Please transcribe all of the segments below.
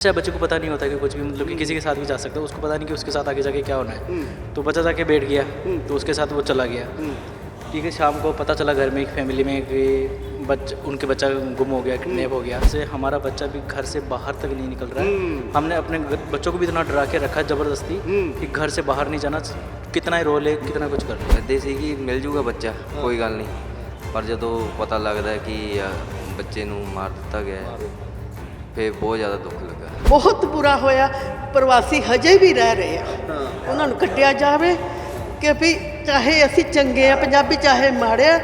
अच्छा बच्चे को पता नहीं होता कि कुछ भी मतलब कि किसी के साथ भी जा सकता है उसको पता नहीं कि उसके साथ आगे जाके क्या होना है तो बच्चा जाके बैठ गया तो उसके साथ वो चला गया ठीक है शाम को पता चला घर में एक फैमिली में कि बच उनके बच्चा गुम हो गया किडनैप हो गया से हमारा बच्चा भी घर से बाहर तक नहीं निकल रहा है हमने अपने ग- बच्चों को भी इतना डरा के रखा है ज़बरदस्ती कि घर से बाहर नहीं जाना ਕਿਤਨਾ ਹੀ ਰੋ ਲੇ ਕਿਤਨਾ ਕੁਝ ਕਰ ਲੇ ਇੱਦਾਂ ਸੀ ਕਿ ਮਿਲ ਜੂਗਾ ਬੱਚਾ ਕੋਈ ਗੱਲ ਨਹੀਂ ਪਰ ਜਦੋਂ ਪਤਾ ਲੱਗਦਾ ਹੈ ਕਿ ਅ, ਬੱਚੇ ਨੂੰ ਮਾਰ ਦਿੱਤਾ ਗਿਆ ਹੈ, ਫਿਰ ਬਹੁਤ ਜ਼ਿਆਦਾ ਦੁੱਖ ਲੱਗਾ ਬਹੁਤ ਬੁਰਾ ਹੋਇਆ। ਪ੍ਰਵਾਸੀ ਹਜੇ ਵੀ ਰਹਿ ਰਹੇ ਆ। ਉਹਨਾਂ ਨੂੰ ਕੱਢਿਆ ਜਾਵੇ ਕਿ ਵੀ ਚਾਹੇ ਅਸੀਂ ਚੰਗੇ ਆ ਪੰਜਾਬੀ ਚਾਹੇ ਮਾੜੇ ਆ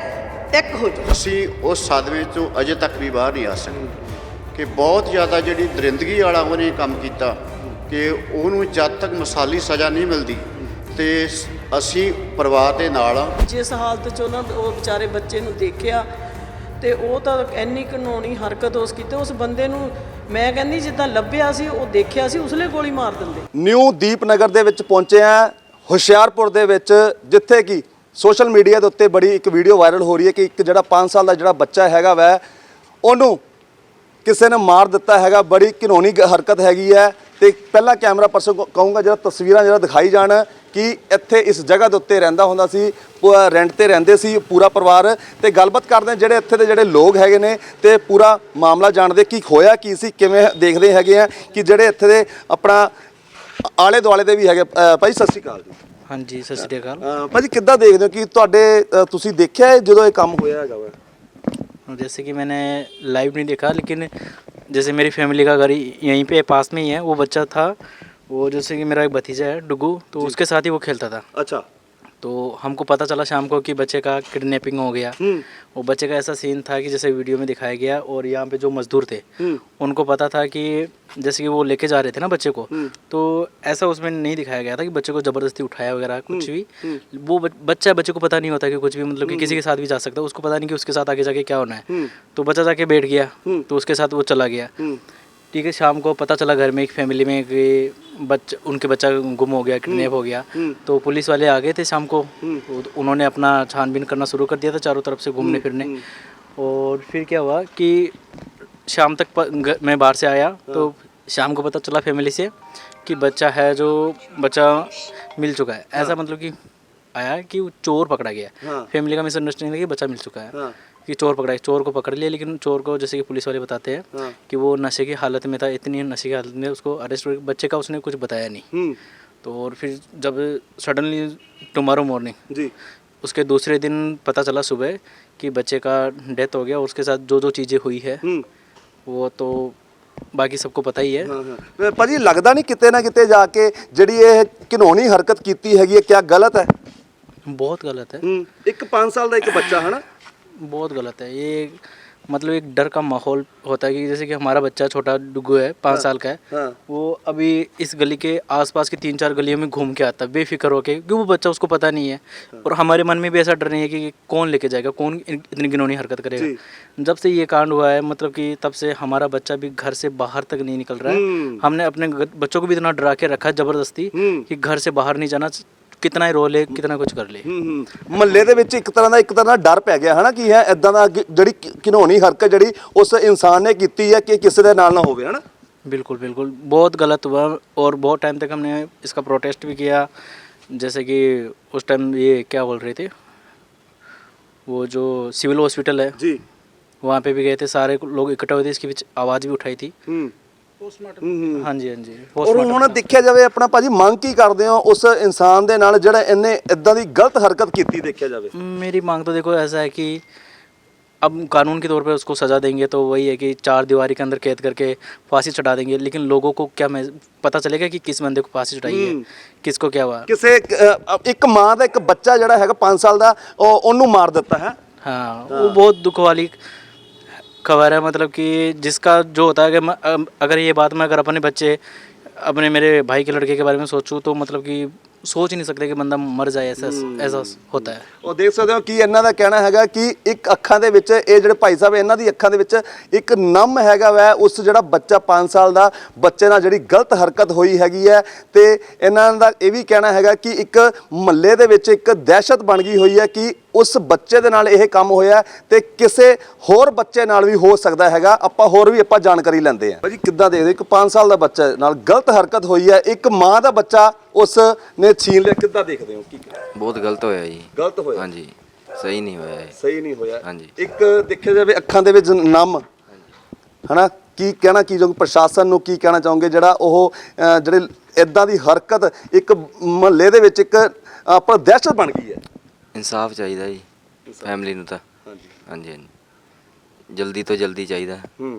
ਇੱਕ ਹੋ ਜਾਓ ਅਸੀਂ ਉਸ ਸਦਮੇ ਤੋਂ ਅਜੇ ਤੱਕ ਵੀ ਬਾਹਰ ਨਹੀਂ ਆ ਸਕੇ। ਕਿ ਬਹੁਤ ਜ਼ਿਆਦਾ ਜਿਹੜੀ ਦਰਿੰਦਗੀ ਵਾਲਾ ਉਹਨੇ ਕੰਮ ਕੀਤਾ ਕਿ ਉਹਨੂੰ ਜਦ ਤੱਕ ਮਿਸਾਲੀ ਸਜ਼ਾ ਨਹੀਂ ਮਿਲਦੀ ਤੇ ਅਸੀਂ ਪਰਿਵਾਰ ਦੇ ਨਾਲ ਆ। ਜਿਸ ਹਾਲਤ 'ਚ ਉਹਨਾਂ ਉਹ ਵਿਚਾਰੇ ਬੱਚੇ ਨੂੰ ਦੇਖਿਆ ਤੇ ਉਹ ਤਾਂ ਇੰਨੀ ਕਾਨੂੰਨੀ ਹਰਕਤ ਉਸ ਕੀਤੀ ਉਸ ਬੰਦੇ ਨੂੰ ਮੈਂ ਕਹਿੰਦੀ ਜਿੱਦਾਂ ਲੱਭਿਆ ਸੀ, ਉਹ ਦੇਖਿਆ ਸੀ, ਉਸਲੇ ਗੋਲੀ ਮਾਰ ਦਿੰਦੇ। ਨਿਊ ਦੀਪਨਗਰ ਦੇ ਵਿੱਚ ਪਹੁੰਚੇ ਆ ਹੁਸ਼ਿਆਰਪੁਰ ਦੇ ਵਿੱਚ, ਜਿੱਥੇ ਕਿ ਸੋਸ਼ਲ ਮੀਡੀਆ ਦੇ ਉੱਤੇ ਬੜੀ ਇੱਕ ਵੀਡੀਓ ਵਾਇਰਲ ਹੋ ਰਹੀ ਹੈ ਕਿ ਇੱਕ ਜਿਹੜਾ 5 ਸਾਲ ਦਾ ਜਿਹੜਾ ਬੱਚਾ ਹੈਗਾ ਵੈ, ਉਹਨੂੰ ਕਿਸੇ ਨੇ ਮਾਰ ਦਿੱਤਾ ਹੈਗਾ, ਬੜੀ ਘਿਨੌਣੀ ਹਰਕਤ ਹੈਗੀ ਹੈ। ਤੇ ਪਹਿਲਾ ਕੈਮਰਾ ਪਰਸਨ ਕਹੂੰਗਾ ਕਹੂੰਗਾ ਜਿਹੜਾ ਤਸਵੀਰਾਂ ਜਿਹੜਾ ਦਿਖਾਈ ਜਾਣ ਕਿ ਇੱਥੇ ਇਸ ਜਗ੍ਹਾ ਦੇ ਉੱਤੇ ਰਹਿੰਦਾ ਹੁੰਦਾ ਸੀ ਰੈਂਟ ਤੇ ਰਹਿੰਦੇ ਸੀ ਪੂਰਾ ਪਰਿਵਾਰ ਤੇ ਗੱਲਬਾਤ ਕਰਦੇ ਹਾਂ ਜਿਹੜੇ ਇੱਥੇ ਦੇ ਜਿਹੜੇ ਲੋਕ ਹੈਗੇ ਨੇ ਤੇ ਪੂਰਾ ਮਾਮਲਾ ਜਾਣਦੇ ਕੀ ਹੋਇਆ ਕੀ ਸੀ ਕਿਵੇਂ ਦੇਖਦੇ ਹੈਗੇ ਆ ਕਿ ਜਿਹੜੇ ਇੱਥੇ ਦੇ ਆਪਣਾ ਆਲੇ ਦੁਆਲੇ ਦੇ ਵੀ ਹੈਗੇ ਅ, ਭਾਈ ਸਤਿ ਸ਼੍ਰੀ ਅਕਾਲ ਜੀ ਹਾਂਜੀ ਸਤਿ ਸ਼੍ਰੀ ਅਕਾਲ ਅ, ਭਾਜੀ ਕਿੱਦਾਂ ਦੇਖਦੇ ਹੋ ਕਿ ਤੁਹਾਡੇ ਅ, ਤੁਸੀਂ ਦੇਖਿਆ ਹੈ ਜਦੋਂ ਇਹ ਕੰਮ ਹੋਇਆ ਹੈਗਾ ਵਾ जैसे कि मैंने लाइव नहीं देखा लेकिन जैसे मेरी फैमिली का घर ही- यहीं पे पास में ही है वो बच्चा था वो जैसे कि मेरा एक भतीजा है डुगू तो उसके साथ ही वो खेलता था ਅੱਛਾ तो हमको पता चला शाम को कि बच्चे का किडनैपिंग हो गया। वो बच्चे का ऐसा सीन था कि जैसे वीडियो में दिखाया गया और यहाँ पे जो मजदूर थे उनको पता था कि जैसे कि वो लेके जा रहे थे ना बच्चे को तो ऐसा उसमें नहीं दिखाया गया था कि बच्चे को ज़बरदस्ती उठाया वगैरह कुछ भी। वो बच- बच्चा बच्चे को पता नहीं होता कि कुछ भी मतलब कि किसी के साथ भी जा सकता है उसको पता नहीं कि उसके साथ आगे जाके क्या होना है। तो बच्चा जाके बैठ गया तो उसके साथ वो चला गया। ठीक है शाम को पता चला घर में एक फैमिली में कि बच उनके बच्चा गुम हो गया किडनैप हो गया। तो पुलिस वाले आ गए थे शाम को। तो उन्होंने अपना छानबीन करना शुरू कर दिया था चारों तरफ़ से घूमने फिरने। और फिर क्या हुआ कि शाम तक प- मैं बाहर से आया। तो शाम को पता चला फैमिली से कि बच्चा है जो बच्चा मिल चुका है। ऐसा मतलब कि आया कि वो चोर पकड़ा गया। फैमिली का मिसअंडरस्टैंडिंग है कि बच्चा मिल चुका है। कि चोर पकड़ा है चोर को पकड़ लिया लेकिन चोर को जैसे कि पुलिस वाले बताते हैं कि वो नशे की हालत में था इतनी नशे की हालत में उसको अरेस्ट बच्चे का उसने कुछ बताया नहीं तो और फिर जब सडनली टुमारो मॉर्निंग जी उसके दूसरे दिन पता चला सुबह कि बच्चे का डेथ हो गया और उसके साथ जो जो चीज़ें हुई है वो तो बाकी सबको पता ही है ਅ, ਭਾਜੀ ਲੱਗਦਾ ਨਹੀਂ ਕਿਤੇ ਨਾ ਕਿਤੇ ਜਾ ਕੇ ਜਿਹੜੀ ਇਹ ਘਿਨੌਣੀ ਹਰਕਤ ਕੀਤੀ ਹੈਗੀ ਹੈ ਕਿਆ ਗਲਤ ਹੈ बहुत गलत है ਇੱਕ 5 ਸਾਲ ਦਾ ਇੱਕ ਬੱਚਾ ਹਨਾ बहुत गलत है। ये मतलब एक डर का माहौल होता है कि जैसे कि हमारा बच्चा छोटा डुगू है पाँच साल का है हाँ। वो अभी इस गली के आसपास की तीन चार गलियों में घूम के आता है बेफिक्र होके क्योंकि वो बच्चा उसको पता नहीं है। और हमारे मन में भी ऐसा डर नहीं है कि कौन लेके जाएगा कौन इतनी गिनौनी हरकत करेगा। जब से ये कांड हुआ है मतलब कि तब से हमारा बच्चा भी घर से बाहर तक नहीं निकल रहा है। हमने अपने बच्चों को भी इतना डरा के रखा है ज़बरदस्ती कि घर से बाहर नहीं जाना कितना ही रो ले कितना कुछ कर ले ਮਹੱਲੇ ਦੇ ਵਿੱਚ ਇੱਕ ਤਰ੍ਹਾਂ ਦਾ ਇੱਕ ਤਰ੍ਹਾਂ ਦਾ ਡਰ ਪੈ ਗਿਆ ਹਨਾ ਕਿ ਇਹ ਇਦਾਂ ਦਾ ਗ- ਜਿਹੜੀ ਘ- ਘਿਨੌਣੀ ਹਰਕਤ ਜਿਹੜੀ ਉਸ ਇਨਸਾਨ ਨੇ ਕੀਤੀ ਹੈ ਕਿ ਕਿਸੇ ਦੇ ਨਾਲ ਨਾ ਹੋਵੇ ਹਨਾ बिल्कुल बिल्कुल बहुत गलत हुआ और बहुत टाइम तक हमने इसका प्रोटेस्ट भी किया जैसे कि उस टाइम ये क्या बोल रहे थे वो जो सिविल हॉस्पिटल है ਜੀ वहाँ पे भी गए थे सारे लोग इकट्ठा हुए थे इसकी बीच आवाज़ भी उठाई थी ਹੂੰ हाँ जी हाँ जी ਔਰ postmortem। ਹੁਣ ਦੇਖਿਆ ਜਾਵੇ ਆਪਣਾ ਭਾਜੀ ਮੰਗ ਕੀ ਕਰਦੇ ਹੋ ਉਸ ਇਨਸਾਨ ਦੇ ਨਾਲ ਜਿਹੜਾ ਇਹਨੇ ਇਦਾਂ ਦੀ ਗਲਤ ਹਰਕਤ ਕੀਤੀ ਦੇਖਿਆ ਜਾਵੇ मेरी मांग तो देखो ऐसा है कि अब कानून के तौर पे उसको सज़ा देंगे तो वही है कि चार दीवारी के अंदर कैद करके फांसी चढ़ा देंगे लेकिन लोगों को क्या मैं पता चलेगा कि किस बंदे को फांसी चढ़ाई है किसको क्या हुआ ਕਿਸੇ ਅ, ਇੱਕ ਮਾਂ ਦਾ ਇੱਕ ਬੱਚਾ ਜਿਹੜਾ ਹੈਗਾ 5 ਸਾਲ ਦਾ ਉਹ- ਉਹਨੂੰ ਮਾਰ ਦਿੱਤਾ ਹੈ हाँ वो बहुत दुख वाली खबर है मतलब कि जिसका जो होता है कि मैं- अम, अगर ये बात मैं अगर अपने बच्चे अपने मेरे भाई के लड़के के बारे में सोचूं तो मतलब कि ਸੋਚ ਨਹੀਂ ਸਕਦੇ ਕਿ ਬੰਦਾ ਮਰ ਜਾਏ ਐਸਾ ਐਸਾ ਹੁੰਦਾ ਹੈ। ਉਹ ਦੇਖ ਸਕਦੇ ਹੋ ਕਿ ਇਹਨਾਂ ਦਾ ਕਹਿਣਾ ਹੈਗਾ ਕਿ ਇੱਕ ਅੱਖਾਂ ਦੇ ਵਿੱਚ ਇਹ ਜਿਹੜੇ ਭਾਈ ਸਾਹਿਬ ਇਹਨਾਂ ਦੀ ਅੱਖਾਂ ਦੇ ਵਿੱਚ ਇੱਕ ਨਮ ਹੈਗਾ ਵਾ ਉਸ ਜਿਹੜਾ ਬੱਚਾ 5 ਸਾਲ ਦਾ ਬੱਚੇ ਨਾਲ ਜਿਹੜੀ ਗਲਤ ਹਰਕਤ ਹੋਈ ਹੈਗੀ ਹੈ। ਤੇ ਇਹਨਾਂ ਦਾ ਇਹ ਵੀ ਕਹਿਣਾ ਹੈਗਾ ਕਿ ਇੱਕ ਮਹੱਲੇ ਦੇ ਵਿੱਚ ਇੱਕ ਦਹਿਸ਼ਤ ਬਣ ਗਈ ਹੋਈ ਹੈ ਕਿ ਉਸ ਬੱਚੇ ਦੇ ਨਾਲ ਇਹ ਕੰਮ ਹੋਇਆ ਤੇ ਕਿਸੇ ਹੋਰ ਬੱਚੇ ਨਾਲ ਵੀ ਹੋ ਸਕਦਾ ਹੈਗਾ। ਆਪਾਂ ਹੋਰ ਵੀ ਆਪਾਂ ਜਾਣਕਾਰੀ ਲੈਂਦੇ ਆ ਭਾਜੀ ਕਿੱਦਾਂ ਦੇਖਦੇ ਇੱਕ 5 ਸਾਲ ਦਾ ਬੱਚਾ ਨਾਲ ਗਲਤ ਹਰਕਤ ਹੋਈ ਹੈ ਇੱਕ ਮਾਂ ਦਾ ਬੱਚਾ ਉਸ ਨੇ ਛੀਨ ਲਿਆ ਕਿੱਦਾਂ ਦੇਖਦੇ ਹੋ? ਕੀ ਬਹੁਤ ਗਲਤ ਹੋਇਆ ਜੀ। ਗਲਤ ਹੋਇਆ? ਹਾਂਜੀ ਸਹੀ ਨਹੀਂ ਹੋਇਆ ਇਹ। ਸਹੀ ਨਹੀਂ ਹੋਇਆ। ਹਾਂਜੀ। ਇੱਕ ਦੇਖਿਆ ਜਾਵੇ ਅੱਖਾਂ ਦੇ ਵਿੱਚ ਨਮ। ਹਨਾ? ਕੀ ਕਹਿਣਾ ਕੀ ਜੋ ਪ੍ਰਸ਼ਾਸਨ ਨੂੰ ਕੀ ਕਹਿਣਾ ਚਾਹੋਗੇ? ਜਿਹੜਾ ਉਹ ਜਿਹੜੇ ਇਦਾਂ ਦੀ ਹਰਕਤ ਇੱਕ ਮਹੱਲੇ ਦੇ ਵਿੱਚ ਇੱਕ ਆਪਣਾ ਦਹਿਸ਼ਤ ਬਣ ਗਈ ਹੈ। ਇਨਸਾਫ ਚਾਹੀਦਾ ਜੀ ਫੈਮਿਲੀ ਨੂੰ ਤਾਂ। ਹਾਂਜੀ ਹਾਂਜੀ। ਜਲਦੀ ਤੋਂ ਜਲਦੀ ਚਾਹੀਦਾ। ਹੂੰ।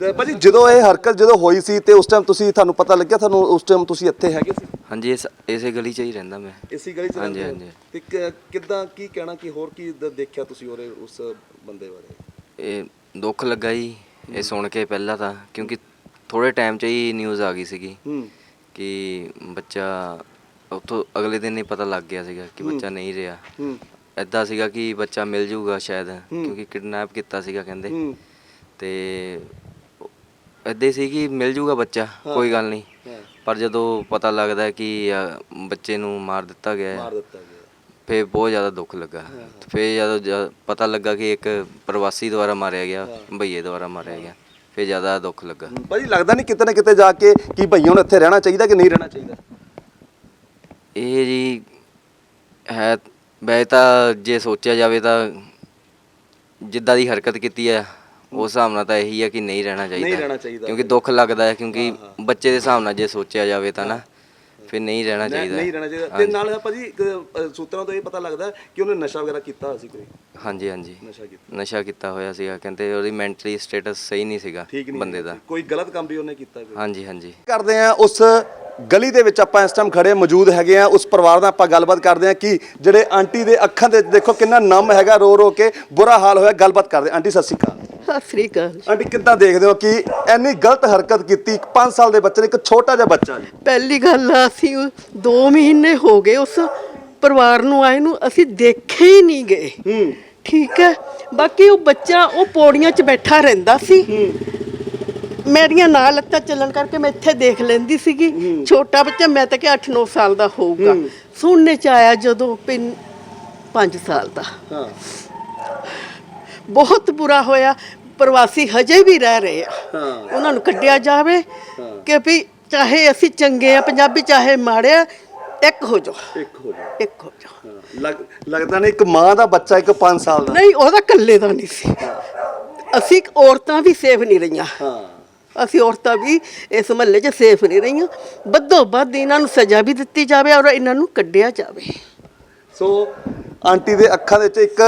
ਤੇ ਭਾਜੀ ਜਦੋਂ ਇਹ ਹਰਕਤ ਜਦੋਂ ਹੋਈ ਸੀ ਤੇ ਉਸ ਟਾਈਮ ਤੁਸੀਂ ਤੁਹਾਨੂੰ ਪਤਾ ਲੱਗਿਆ ਤੁਹਾਨੂੰ ਉਸ ਟਾਈਮ ਤੁਸੀਂ ਇੱਥੇ ਹੈਗੇ ਸੀ? ਹਾਂਜੀ ਇਸ ਇਸੇ ਗਲੀ 'ਚ ਹੀ ਰਹਿੰਦਾ ਮੈਂ। ਇਸੀ ਗਲੀ ਚ ਹਾਂਜੀ, ਰਹਿੰਦੇ ਹੋ? ਤੇ ਕ- ਕਿੱਦਾਂ ਕੀ ਕਹਿਣਾ ਕੀ ਹੋਰ ਕੀ ਦ- ਦੇਖਿਆ ਤੁਸੀਂ ਉਹਦੇ ਉਸ ਬੰਦੇ ਬਾਰੇ? ਇਹ ਦੁੱਖ ਲੱਗਾ ਜੀ ਇਹ ਸੁਣ ਕੇ ਪਹਿਲਾਂ ਤਾਂ ਕਿਉਂਕਿ ਥੋੜੇ ਟਾਈਮ 'ਚ ਹੀ ਨਿਊਜ਼ ਆ ਗਈ ਸੀਗੀ ਹੂੰ। ਕਿ ਬੱਚਾ ਉੱਥੋਂ ਅਗਲੇ ਦਿਨ ਹੀ ਪਤਾ ਲੱਗ ਗਿਆ ਸੀਗਾ ਕਿ ਬੱਚਾ ਨਹੀਂ ਰਿਹਾ। ਹੂੰ। ਐਦਾਂ ਸੀਗਾ ਕਿ ਬੱਚਾ ਮਿਲ ਜਾਊਗਾ ਸ਼ਾਇਦ ਕਿਉਂਕਿ ਕਿਡਨੈਪ ਕੀਤਾ ਸੀਗਾ ਕਹਿੰਦੇ। ਹੂੰ। ਤੇ ਹੀ ਸੀ ਕਿ ਮਿਲ ਜਾਊਗਾ ਬੱਚਾ ਕੋਈ ਗੱਲ ਨਹੀਂ। ਹਾਂ। ਪਰ ਜਦੋਂ ਪਤਾ ਲੱਗਦਾ ਹੈ ਕਿ ਅ, ਬੱਚੇ ਨੂੰ ਮਾਰ ਦਿੱਤਾ ਗਿਆ ਮਾਰ ਹੈ ਦਿੱਤਾ ਗਿਆ। ਫੇ ਬਹੁਤ ਜ਼ਿਆਦਾ ਦੁੱਖ ਲੱਗਾ। ਫੇ ਜਦੋਂ ਜ- ਪਤਾ ਲੱਗਾ ਕਿ ਇੱਕ ਪ੍ਰਵਾਸੀ ਦੁਆਰਾ ਮਾਰਿਆ ਗਿਆ ਭਈਏ ਦੁਆਰਾ ਮਾਰਿਆ ਗਿਆ ਫੇ ਜ਼ਿਆਦਾ ਦੁੱਖ ਲੱਗਾ। ਭਾਜੀ ਲੱਗਦਾ ਨਹੀਂ ਕਿਤੇ ਨਾ ਕਿਤੇ ਜਾ ਕੇ ਕਿ ਭਈਆਂ ਨੂੰ ਇੱਥੇ ਰਹਿਣਾ ਚਾਹੀਦਾ ਕਿ ਨਹੀਂ ਰਹਿਣਾ ਚਾਹੀਦਾ? ਇਹ ਜੀ ਹੈ ਵੈਸੇ ਤਾਂ ਜੇ ਸੋਚਿਆ ਜਾਵੇ ਤਾਂ ਜਿੱਦਾਂ ਦੀ ਹਰਕਤ ਕੀਤੀ ਹੈ ਉਸ ਹਿਸਾਬ ਨਾਲ ਤਾਂ ਇਹੀ ਹੈ ਕਿ ਨਹੀਂ ਰਹਿਣਾ ਚਾਹੀਦਾ। ਰਹਿਣਾ ਚਾਹੀਦਾ। ਕਿਉਂਕਿ ਦੁੱਖ ਲੱਗਦਾ ਹੈ ਕਿਉਂਕਿ ਬੱਚੇ ਦੇ ਹਿਸਾਬ ਨਾਲ ਜੇ ਸੋਚਿਆ ਜਾਵੇ ਤਾਂ ਨਾ ਫਿਰ ਨਹੀਂ ਰਹਿਣਾ ਚਾਹੀਦਾ। ਨਹੀਂ ਰਹਿਣਾ ਚਾਹੀਦਾ। ਤੇ। ਨਾਲ ਭਾਜੀ ਸੂਤਰਾਂ ਤੋਂ ਇਹ ਪਤਾ ਲੱਗਦਾ ਕਿ ਉਹਨੇ ਨਸ਼ਾ ਵਗੈਰਾ ਕੀਤਾ ਸੀ ਕੋਈ? ਹਾਂਜੀ ਹਾਂਜੀ। ਨਸ਼ਾ ਕੀਤਾ। ਨਸ਼ਾ ਕੀਤਾ ਹੋਇਆ ਸੀਗਾ ਕਹਿੰਦੇ ਉਹਦੀ ਮੈਂਟਲੀ ਸਟੇਟਸ ਸਹੀ ਨਹੀਂ ਸੀਗਾ ਨਹੀਂ ਬੰਦੇ ਦਾ। ਕੋਈ ਗਲਤ ਕੰਮ ਵੀ ਉਹਨੇ ਕੀਤਾ ਕੋਈ? ਹਾਂਜੀ ਹਾਂਜੀ। ਕਰਦੇ ਆ ਉਸ ਗਲੀ ਦੇ ਵਿੱਚ ਆਪਾਂ ਇਸ ਟਾਈਮ ਖੜੇ ਮੌਜੂਦ ਹੈਗੇ ਆ ਉਸ ਪਰਿਵਾਰ ਨਾਲ ਆਪਾਂ ਗੱਲਬਾਤ ਕਰਦੇ ਆ ਕਿ ਜਿਹੜੇ ਆਂਟੀ ਦੇ ਅੱਖਾਂ ਦੇ ਦੇਖੋ ਕਿੰਨਾ ਨਮ ਹੈਗਾ ਰੋ ਰੋ ਕੇ ਬੁਰਾ ਹਾਲ ਹੋਇਆ ਗੱਲਬਾਤ ਕਰਦੇ ਆਂਟੀ ਸਤਿ ਸ਼੍ਰੀ ਅਕਾਲ। ਸਤਿ ਸ੍ਰੀ ਅਕਾਲ ਆਂਟੀ ਕਿੱਦਾਂ ਦੇਖਦੇ ਹੋ ਕਿ ਇੰਨੀ ਗਲਤ ਹਰਕਤ ਕੀਤੀ? ਇੱਕ 5 ਸਾਲ ਦੇ ਬੱਚੇ ਨੇ ਇੱਕ ਛੋਟਾ ਜਿਹਾ ਬੱਚਾ ਜੀ। ਪਹਿਲੀ ਗੱਲ ਆ, ਅਸੀਂ 2 ਮਹੀਨੇ ਹੋ ਗਏ ਉਸ ਪਰਿਵਾਰ ਨੂੰ ਆਏ ਨੂੰ ਅਸੀਂ ਦੇਖੇ ਹੀ ਨਹੀਂ ਗਏ। ਹੂੰ। ਠੀਕ ਹੈ? ਬਾਕੀ ਉਹ ਬੱਚਾ ਉਹ ਪੌੜੀਆਂ 'ਚ ਬੈਠਾ ਰਹਿੰਦਾ ਸੀ। ਮੇਰੀਆਂ ਨਾਲ ਲੱਤਾਂ ਚੱਲਣ ਕਰਕੇ ਮੈਂ ਇੱਥੇ ਦੇਖ ਲੈਂਦੀ ਸੀਗੀ। ਛੋਟਾ ਬੱਚਾ ਮੈਂ ਤਾਂ ਕਿ 8-9 ਸਾਲ ਦਾ ਹੋਊਗਾ। ਸੁਣਨੇ 'ਚ ਆਇਆ ਜਦੋਂ 5 ਸਾਲ ਦਾ। ਹਾਂ। ਬਹੁਤ ਬੁਰਾ ਹੋਇਆ। ਪ੍ਰਵਾਸੀ ਹਜੇ ਵੀ ਰਹਿ ਰਹੇ ਆ। ਉਹਨਾਂ ਨੂੰ ਕੱਢਿਆ ਜਾਵੇ ਕਿ ਵੀ ਚਾਹੇ ਅਸੀਂ ਚੰਗੇ ਆ ਪੰਜਾਬੀ ਚਾਹੇ ਮਾੜੇ ਆ ਇੱਕ ਹੋ ਜਾਓ। ਇੱਕ ਹੋ ਗਿਆ ਇੱਕ ਹੋ ਜਾਓ। ਲੱਗ ਲੱਗਦਾ ਨਹੀਂ ਇੱਕ ਮਾਂ ਦਾ ਬੱਚਾ ਇੱਕ 5 ਸਾਲ ਦਾ। ਨਹੀਂ ਉਹਦਾ ਇਕੱਲੇ ਦਾ ਨਹੀਂ ਸੀ। ਅਸੀਂ ਔਰਤਾਂ ਵੀ ਸੇਫ ਨਹੀਂ ਰਹੀਆਂ। ਹਾਂ। ਅਸੀਂ ਔਰਤਾਂ ਵੀ ਇਸ ਮਹੱਲੇ 'ਚ ਸੇਫ ਨਹੀਂ ਰਹੀਆਂ। ਵੱਧੋ ਵੱਧ ਇਹਨਾਂ ਨੂੰ ਸਜ਼ਾ ਵੀ ਦਿੱਤੀ ਜਾਵੇ ਔਰ ਇਹਨਾਂ ਨੂੰ ਕੱਢਿਆ ਜਾਵੇ। ਸੋ ਆਂਟੀ ਦੇ ਅੱਖਾਂ ਦੇ ਵਿੱਚ ਇੱਕ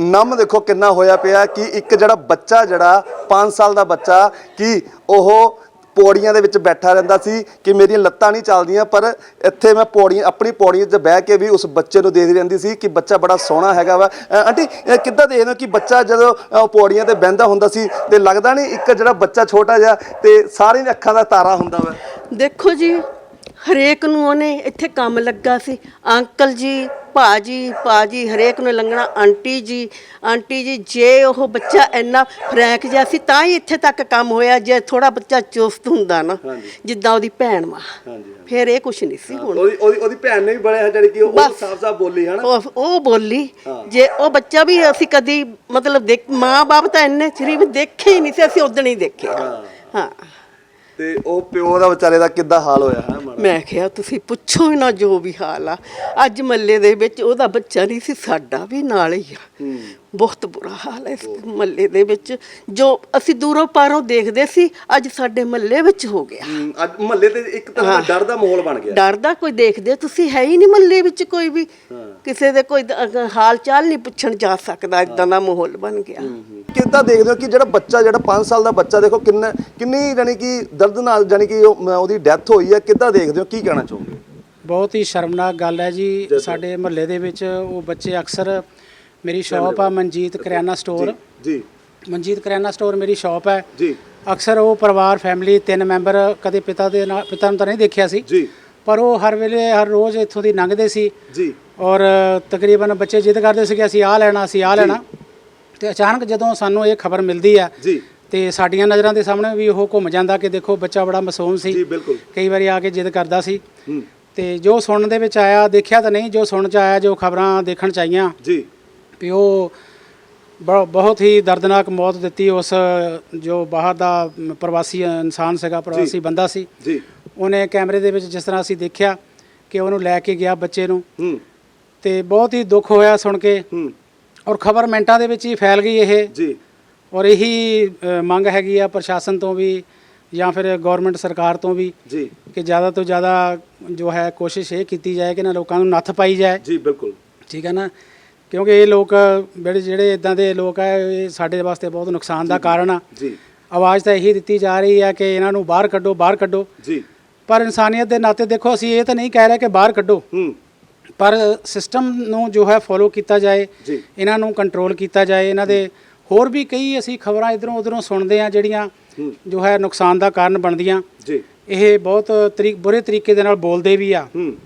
ਨਮ ਦੇਖੋ ਕਿੰਨਾ ਹੋਇਆ ਪਿਆ ਕਿ ਇੱਕ ਜਿਹੜਾ ਬੱਚਾ ਜਿਹੜਾ 5 ਸਾਲ ਦਾ ਬੱਚਾ ਕਿ ਉਹ ਪੌੜੀਆਂ ਦੇ ਵਿੱਚ ਬੈਠਾ ਰਹਿੰਦਾ ਸੀ ਕਿ ਮੇਰੀਆਂ ਲੱਤਾਂ ਨਹੀਂ ਚੱਲਦੀਆਂ ਪਰ ਇੱਥੇ ਮੈਂ ਪੌੜੀਆਂ ਆਪਣੀ ਪੌੜੀਆਂ 'ਚ ਬਹਿ ਕੇ ਵੀ ਉਸ ਬੱਚੇ ਨੂੰ ਦੇਖਦੀ ਰਹਿੰਦੀ ਸੀ ਕਿ ਬੱਚਾ ਬੜਾ ਸੋਹਣਾ ਹੈਗਾ ਵਾ। ਅ, ਆਂਟੀ ਇਹ ਕਿੱਦਾਂ ਦੇਖਦੇ ਹੋ ਕਿ ਬੱਚਾ ਜਦੋਂ ਅ, ਪੌੜੀਆਂ ਤੇ ਬਹਿੰਦਾ ਹੁੰਦਾ ਸੀ ਤੇ ਲੱਗਦਾ ਨਹੀਂ ਇੱਕ ਜਿਹੜਾ ਬੱਚਾ ਛੋਟਾ ਜਿਹਾ ਤੇ ਸਾਰਿਆਂ ਦੀਆਂ ਅੱਖਾਂ ਦਾ ਤਾਰਾ ਹੁੰਦਾ ਵਾ? ਦੇਖੋ ਜੀ ਹਰੇਕ ਨੂੰ ਉਹਨੇ ਇੱਥੇ ਕੰਮ ਲੱਗਾ ਸੀ। ਅੰਕਲ ਜੀ ਭਾਜੀ ਭਾਜੀ ਹਰੇਕ ਨੂੰ ਲੰਘਣਾ ਆਂਟੀ ਜੀ ਆਂਟੀ ਜੀ ਜੇ ਉਹ ਬੱਚਾ ਇੰਨਾ ਫਰੈਂਕ ਜਿਹਾ ਸੀ ਤਾਂ ਹੀ ਇੱਥੇ ਤੱਕ ਕੰਮ ਹੋਇਆ ਜੇ ਥੋੜਾ ਬੱਚਾ ਚੁਸਤ ਹੁੰਦਾ ਨਾ ਜਿੱਦਾਂ ਉਹਦੀ ਭੈਣ ਮਾਂ ਫਿਰ ਇਹ ਕੁਛ ਨਹੀਂ ਸੀ ਹੁਣ। ਉਹਦੀ ਉਹਦੀ ਉਹਦੀ ਭੈਣ ਨੇ ਵੀ ਬੜਾ ਜਿਹੜੀ ਕਿ ਉਹ ਬਸ। ਸਾਫ਼-ਸਾਫ਼ ਬੋਲੀ ਹਨਾ? ਉਹ ਉਹ ਬੋਲੀ। ਜੇ ਉਹ ਬੱਚਾ ਵੀ ਅਸੀਂ ਕਦੀ ਮਤਲਬ ਦੇਖ ਮਾਂ-ਬਾਪ ਤਾਂ ਇੰਨੇ ਸ਼ਰੀਫ ਦੇਖੇ ਹੀ ਨਹੀਂ ਸੀ ਅਸੀਂ ਉਦਣ ਹੀ ਦੇਖੇ ਹਾਂ। ਤੇ ਉਹ ਪਿਓ ਦਾ ਵਿਚਾਰੇ ਦਾ ਕਿੱਦਾਂ ਹਾਲ ਹੋਇਆ ਹੈ ਮੈਂ ਕਿਹਾ, ਤੁਸੀਂ ਪੁੱਛੋ ਹੀ ਨਾ ਜੋ ਵੀ ਹਾਲ ਆ। ਅੱਜ ਮੱਲੇ ਦੇ ਵਿੱਚ ਉਹਦਾ ਬੱਚਾ ਨਹੀਂ ਸੀ, ਸਾਡਾ ਵੀ ਨਾਲ ਹੀ ਆ। ਬਹੁਤ ਬੁਰਾ ਹਾਲ ਹੈ ਇਸ ਮੱਲੇ ਦੇ ਵਿੱਚ। ਜੋ ਅਸੀਂ ਦੂਰੋਂ ਪਾਰੋਂ ਦੇਖਦੇ ਸੀ ਅੱਜ ਸਾਡੇ ਮੱਲੇ ਵਿੱਚ ਹੋ ਗਿਆ। ਹਮ, ਅੱਜ ਮਹੱਲੇ ਤੇ ਇੱਕ ਤਰ੍ਹਾਂ ਦਾ ਡਰ ਦਾ ਮਾਹੌਲ ਬਣ ਗਿਆ। ਡਰਦਾ ਕੋਈ ਦੇਖਦੇ ਤੁਸੀਂ ਹੈ ਹੀ ਨਹੀਂ ਮੱਲੇ ਵਿੱਚ ਕੋਈ ਵੀ। ਕਿਸੇ ਦੇ ਕੋਈ ਹਾਲ ਚਾਲ ਨਹੀਂ ਪੁੱਛਣ ਜਾ ਸਕਦਾ ਇਦਾਂ ਦਾ ਮਾਹੌਲ ਬਣ ਗਿਆ। ਕਿੱਦਾਂ ਦੇਖਦੇ ਹੋ ਕਿ ਜਿਹੜਾ ਬੱਚਾ ਜਿਹੜਾ 5 ਸਾਲ ਦਾ ਬੱਚਾ ਦੇਖੋ ਕਿੰਨਾ ਕਿੰਨੀ ਜਾਨੀ ਕਿ ਦਰਦ ਨਾਲ ਜਾਨੀ ਕਿ ਉਹ- ਮ- ਉਹਦੀ ਡੈਥ ਹੋਈ ਹੈ ਕਿੱਦਾਂ ਦੇਖਦੇ ਹੋ ਕੀ ਕਹਿਣਾ ਚਾਹੋਗੇ? ਬਹੁਤ ਹੀ ਸ਼ਰਮਨਾਕ ਗੱਲ ਹੈ ਜੀ। ਸਾਡੇ ਮਹੱਲੇ ਦੇ ਵਿੱਚ ਉਹ ਬੱਚੇ ਅਕਸਰ ਮੇਰੀ ਸ਼ਾਪ ਆ ਮਨਜੀਤ ਕਰਿਆਨਾ ਸਟੋਰ ਜੀ ਮਨਜੀਤ ਕਰਿਆਨਾ ਸਟੋਰ ਮੇਰੀ ਸ਼ਾਪ ਹੈ। ਜੀ। ਅਕਸਰ ਉਹ ਪਰਿਵਾਰ ਫੈਮਿਲੀ ਤਿੰਨ ਮੈਂਬਰ ਕਦੇ ਪਿਤਾ ਦੇ ਨਾਲ ਪਿਤਾ ਨੂੰ ਤਾਂ ਨਹੀਂ ਦੇਖਿਆ ਸੀ। ਜੀ। ਪਰ ਉਹ ਹਰ ਵੇਲੇ ਹਰ ਰੋਜ਼ ਇੱਥੋਂ ਦੀ ਲੰਘਦੇ ਸੀ। ਜੀ। ਔਰ ਤਕਰੀਬਨ ਬੱਚੇ ਜਿੱਦ ਕਰਦੇ ਸੀ ਕਿ ਅਸੀਂ ਆਹ ਲੈਣਾ ਅਸੀਂ ਆਹ ਲੈਣਾ। ਤੇ ਅਚਾਨਕ ਜਦੋਂ ਸਾਨੂੰ ਇਹ ਖਬਰ ਮਿਲਦੀ ਆ ਜੀ। ਤੇ ਸਾਡੀਆਂ ਨਜ਼ਰਾਂ ਦੇ ਸਾਹਮਣੇ ਵੀ ਉਹ ਘੁੰਮ ਜਾਂਦਾ ਕਿ ਦੇਖੋ ਬੱਚਾ ਬੜਾ ਮਾਸੂਮ ਸੀ। ਜੀ, ਬਿਲਕੁਲ। ਕਈ ਵਾਰੀ ਆ ਕੇ ਜਿੱਦ ਕਰਦਾ ਸੀ। ਹੂੰ। ਤੇ ਜੋ ਸੁਣਨ ਦੇ ਵਿੱਚ ਆਇਆ ਦੇਖਿਆ ਤਾਂ ਨਹੀਂ ਜੋ ਸੁਣਨ ਚ ਆਇਆ ਜੋ ਖਬਰਾਂ ਦੇਖਣ ਚ ਆਈਆਂ। ਜੀ। ਵੀ ਉਹ ਬ- ਬਹੁਤ ਹੀ ਦਰਦਨਾਕ ਮੌਤ ਦਿੱਤੀ ਉਸ ਜੋ ਬਾਹਰ ਦਾ ਪ੍ਰਵਾਸੀ ਇਨਸਾਨ ਸੀਗਾ ਪ੍ਰਵਾਸੀ ਬੰਦਾ ਸੀ। ਜੀ। ਉਹਨੇ ਕੈਮਰੇ ਦੇ ਵਿੱਚ ਜਿਸ ਤਰ੍ਹਾਂ ਅਸੀਂ ਦੇਖਿਆ ਕਿ ਉਹਨੂੰ ਲੈ ਕੇ ਗਿਆ ਬੱਚੇ ਨੂੰ। ਹੂੰ। ਤੇ ਬਹੁਤ ਹੀ ਦੁੱਖ ਹੋਇਆ ਸੁਣ ਕੇ। ਹੂੰ। ਔਰ ਖਬਰ ਮਿੰਟਾਂ ਦੇ ਵਿੱਚ ਹੀ ਫੈਲ ਗਈ ਇਹ। ਜੀ। ਔਰ ਇਹੀ ਅ, ਮੰਗ ਹੈਗੀ ਆ ਪ੍ਰਸ਼ਾਸਨ ਤੋਂ ਵੀ ਜਾਂ ਫਿਰ ਗਵਰਨਮੈਂਟ ਸਰਕਾਰ ਤੋਂ ਵੀ ਜੀ। ਕਿ ਜ਼ਿਆਦਾ ਤੋਂ ਜ਼ਿਆਦਾ ਜੋ ਹੈ ਕੋਸ਼ਿਸ਼ ਇਹ ਕੀਤੀ ਜਾਏ ਕਿ ਨਾ ਲੋਕਾਂ ਨੂੰ ਨੱਥ ਪਾਈ ਜਾਏ। ਜੀ ਬਿਲਕੁਲ। ਠੀਕ ਹੈ ਨਾ? ਕਿਉਂਕਿ ਇਹ ਲੋਕ ਜਿਹੜੇ ਜਿਹੜੇ ਇਦਾਂ ਦੇ ਲੋਕ ਆ ਇਹ ਸਾਡੇ ਵਾਸਤੇ ਬਹੁਤ ਨੁਕਸਾਨ ਦਾ ਕਾਰਨ ਆ। ਜੀ। ਆਵਾਜ਼ ਤਾਂ ਇਹੀ ਦਿੱਤੀ ਜਾ ਰਹੀ ਹੈ ਕਿ ਇਹਨਾਂ ਨੂੰ ਬਾਹਰ ਕੱਢੋ ਬਾਹਰ ਕੱਢੋ। ਜੀ। ਪਰ ਇਨਸਾਨੀਅਤ ਦੇ ਨਾਤੇ ਦੇਖੋ ਅਸੀਂ ਇਹ ਤਾਂ ਨਹੀਂ ਕਹਿ ਰਹੇ ਕਿ ਬਾਹਰ ਕੱਢੋ। ਹੂੰ। ਪਰ ਸਿਸਟਮ ਨੂੰ ਜੋ ਹੈ ਫੋਲੋ ਕੀਤਾ ਜਾਏ ਜੀ। ਇਹਨਾਂ ਨੂੰ ਕੰਟਰੋਲ ਕੀਤਾ ਜਾਏ ਇਹਨਾਂ ਦੇ ਹੋਰ ਵੀ ਕਈ ਅਸੀਂ ਖਬਰਾਂ ਇਧਰੋਂ ਉਧਰੋਂ ਸੁਣਦੇ ਆ ਜਿਹੜੀਆਂ ਜੋ ਹੈ ਨੁਕਸਾਨ ਦਾ ਕਾਰਨ ਬਣਦੀਆਂ। ਜੀ। ਇਹ ਬਹੁਤ ਤਰੀਕ ਬੁਰੇ ਤਰੀਕੇ ਦੇ ਨਾਲ ਬੋਲਦੇ ਵੀ ਆ। ਹੂੰ।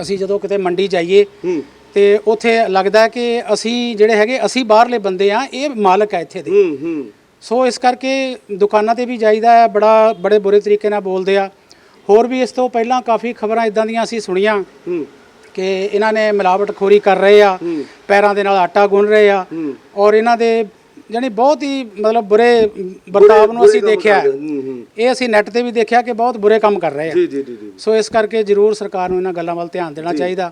ਅਸੀਂ ਜਦੋਂ ਕਿਤੇ ਮੰਡੀ ਜਾਈਏ ਹੂੰ। ਤੇ ਉੱਥੇ ਲੱਗਦਾ ਹੈ ਕਿ ਅਸੀਂ ਜਿਹੜੇ ਹੈਗੇ ਅਸੀਂ ਬਾਹਰਲੇ ਬੰਦੇ ਆ ਇਹ ਮਾਲਕ ਆ ਇੱਥੇ ਦੇ। ਹੂੰ ਹੂੰ। ਸੋ ਇਸ ਕਰਕੇ ਦੁਕਾਨਾਂ ਤੇ ਵੀ ਜਾਈਦਾ ਹੈ ਬੜਾ ਬੜੇ ਬੁਰੇ ਤਰੀਕੇ ਨਾਲ ਬੋਲਦੇ ਆ। ਹੋਰ ਵੀ ਇਸ ਤੋਂ ਪਹਿਲਾਂ ਕਾਫੀ ਖਬਰਾਂ ਇਦਾਂ ਦੀਆਂ ਅਸੀਂ ਸੁਣੀਆਂ ਹੂੰ। ਕਿ ਇਹਨਾਂ ਨੇ ਮਿਲਾਵਟਖੋਰੀ ਕਰ ਰਹੇ ਆ ਪੈਰਾਂ ਦੇ ਨਾਲ ਆਟਾ ਗੁੰਨ ਰਹੇ ਆ ਔਰ ਇਹਨਾਂ ਦੇ ਜਾਣੀ ਬਹੁਤ ਹੀ ਮਤਲਬ ਬੁਰੇ ਵਰਤਾਵ ਨੂੰ ਅਸੀਂ ਦੇਖਿਆ ਕਰਦੇ। ਇਹ ਅਸੀਂ ਨੈੱਟ ਤੇ ਵੀ ਦੇਖਿਆ ਕਿ ਬਹੁਤ ਬੁਰੇ ਕੰਮ ਕਰ ਰਹੇ ਆ। ਜੀ ਜੀ ਜੀ ਜੀ। ਸੋ ਇਸ ਕਰਕੇ ਜ਼ਰੂਰ ਸਰਕਾਰ ਨੂੰ ਇਹਨਾਂ ਗੱਲਾਂ ਵੱਲ ਧਿਆਨ ਦੇਣਾ ਚਾਹੀਦਾ।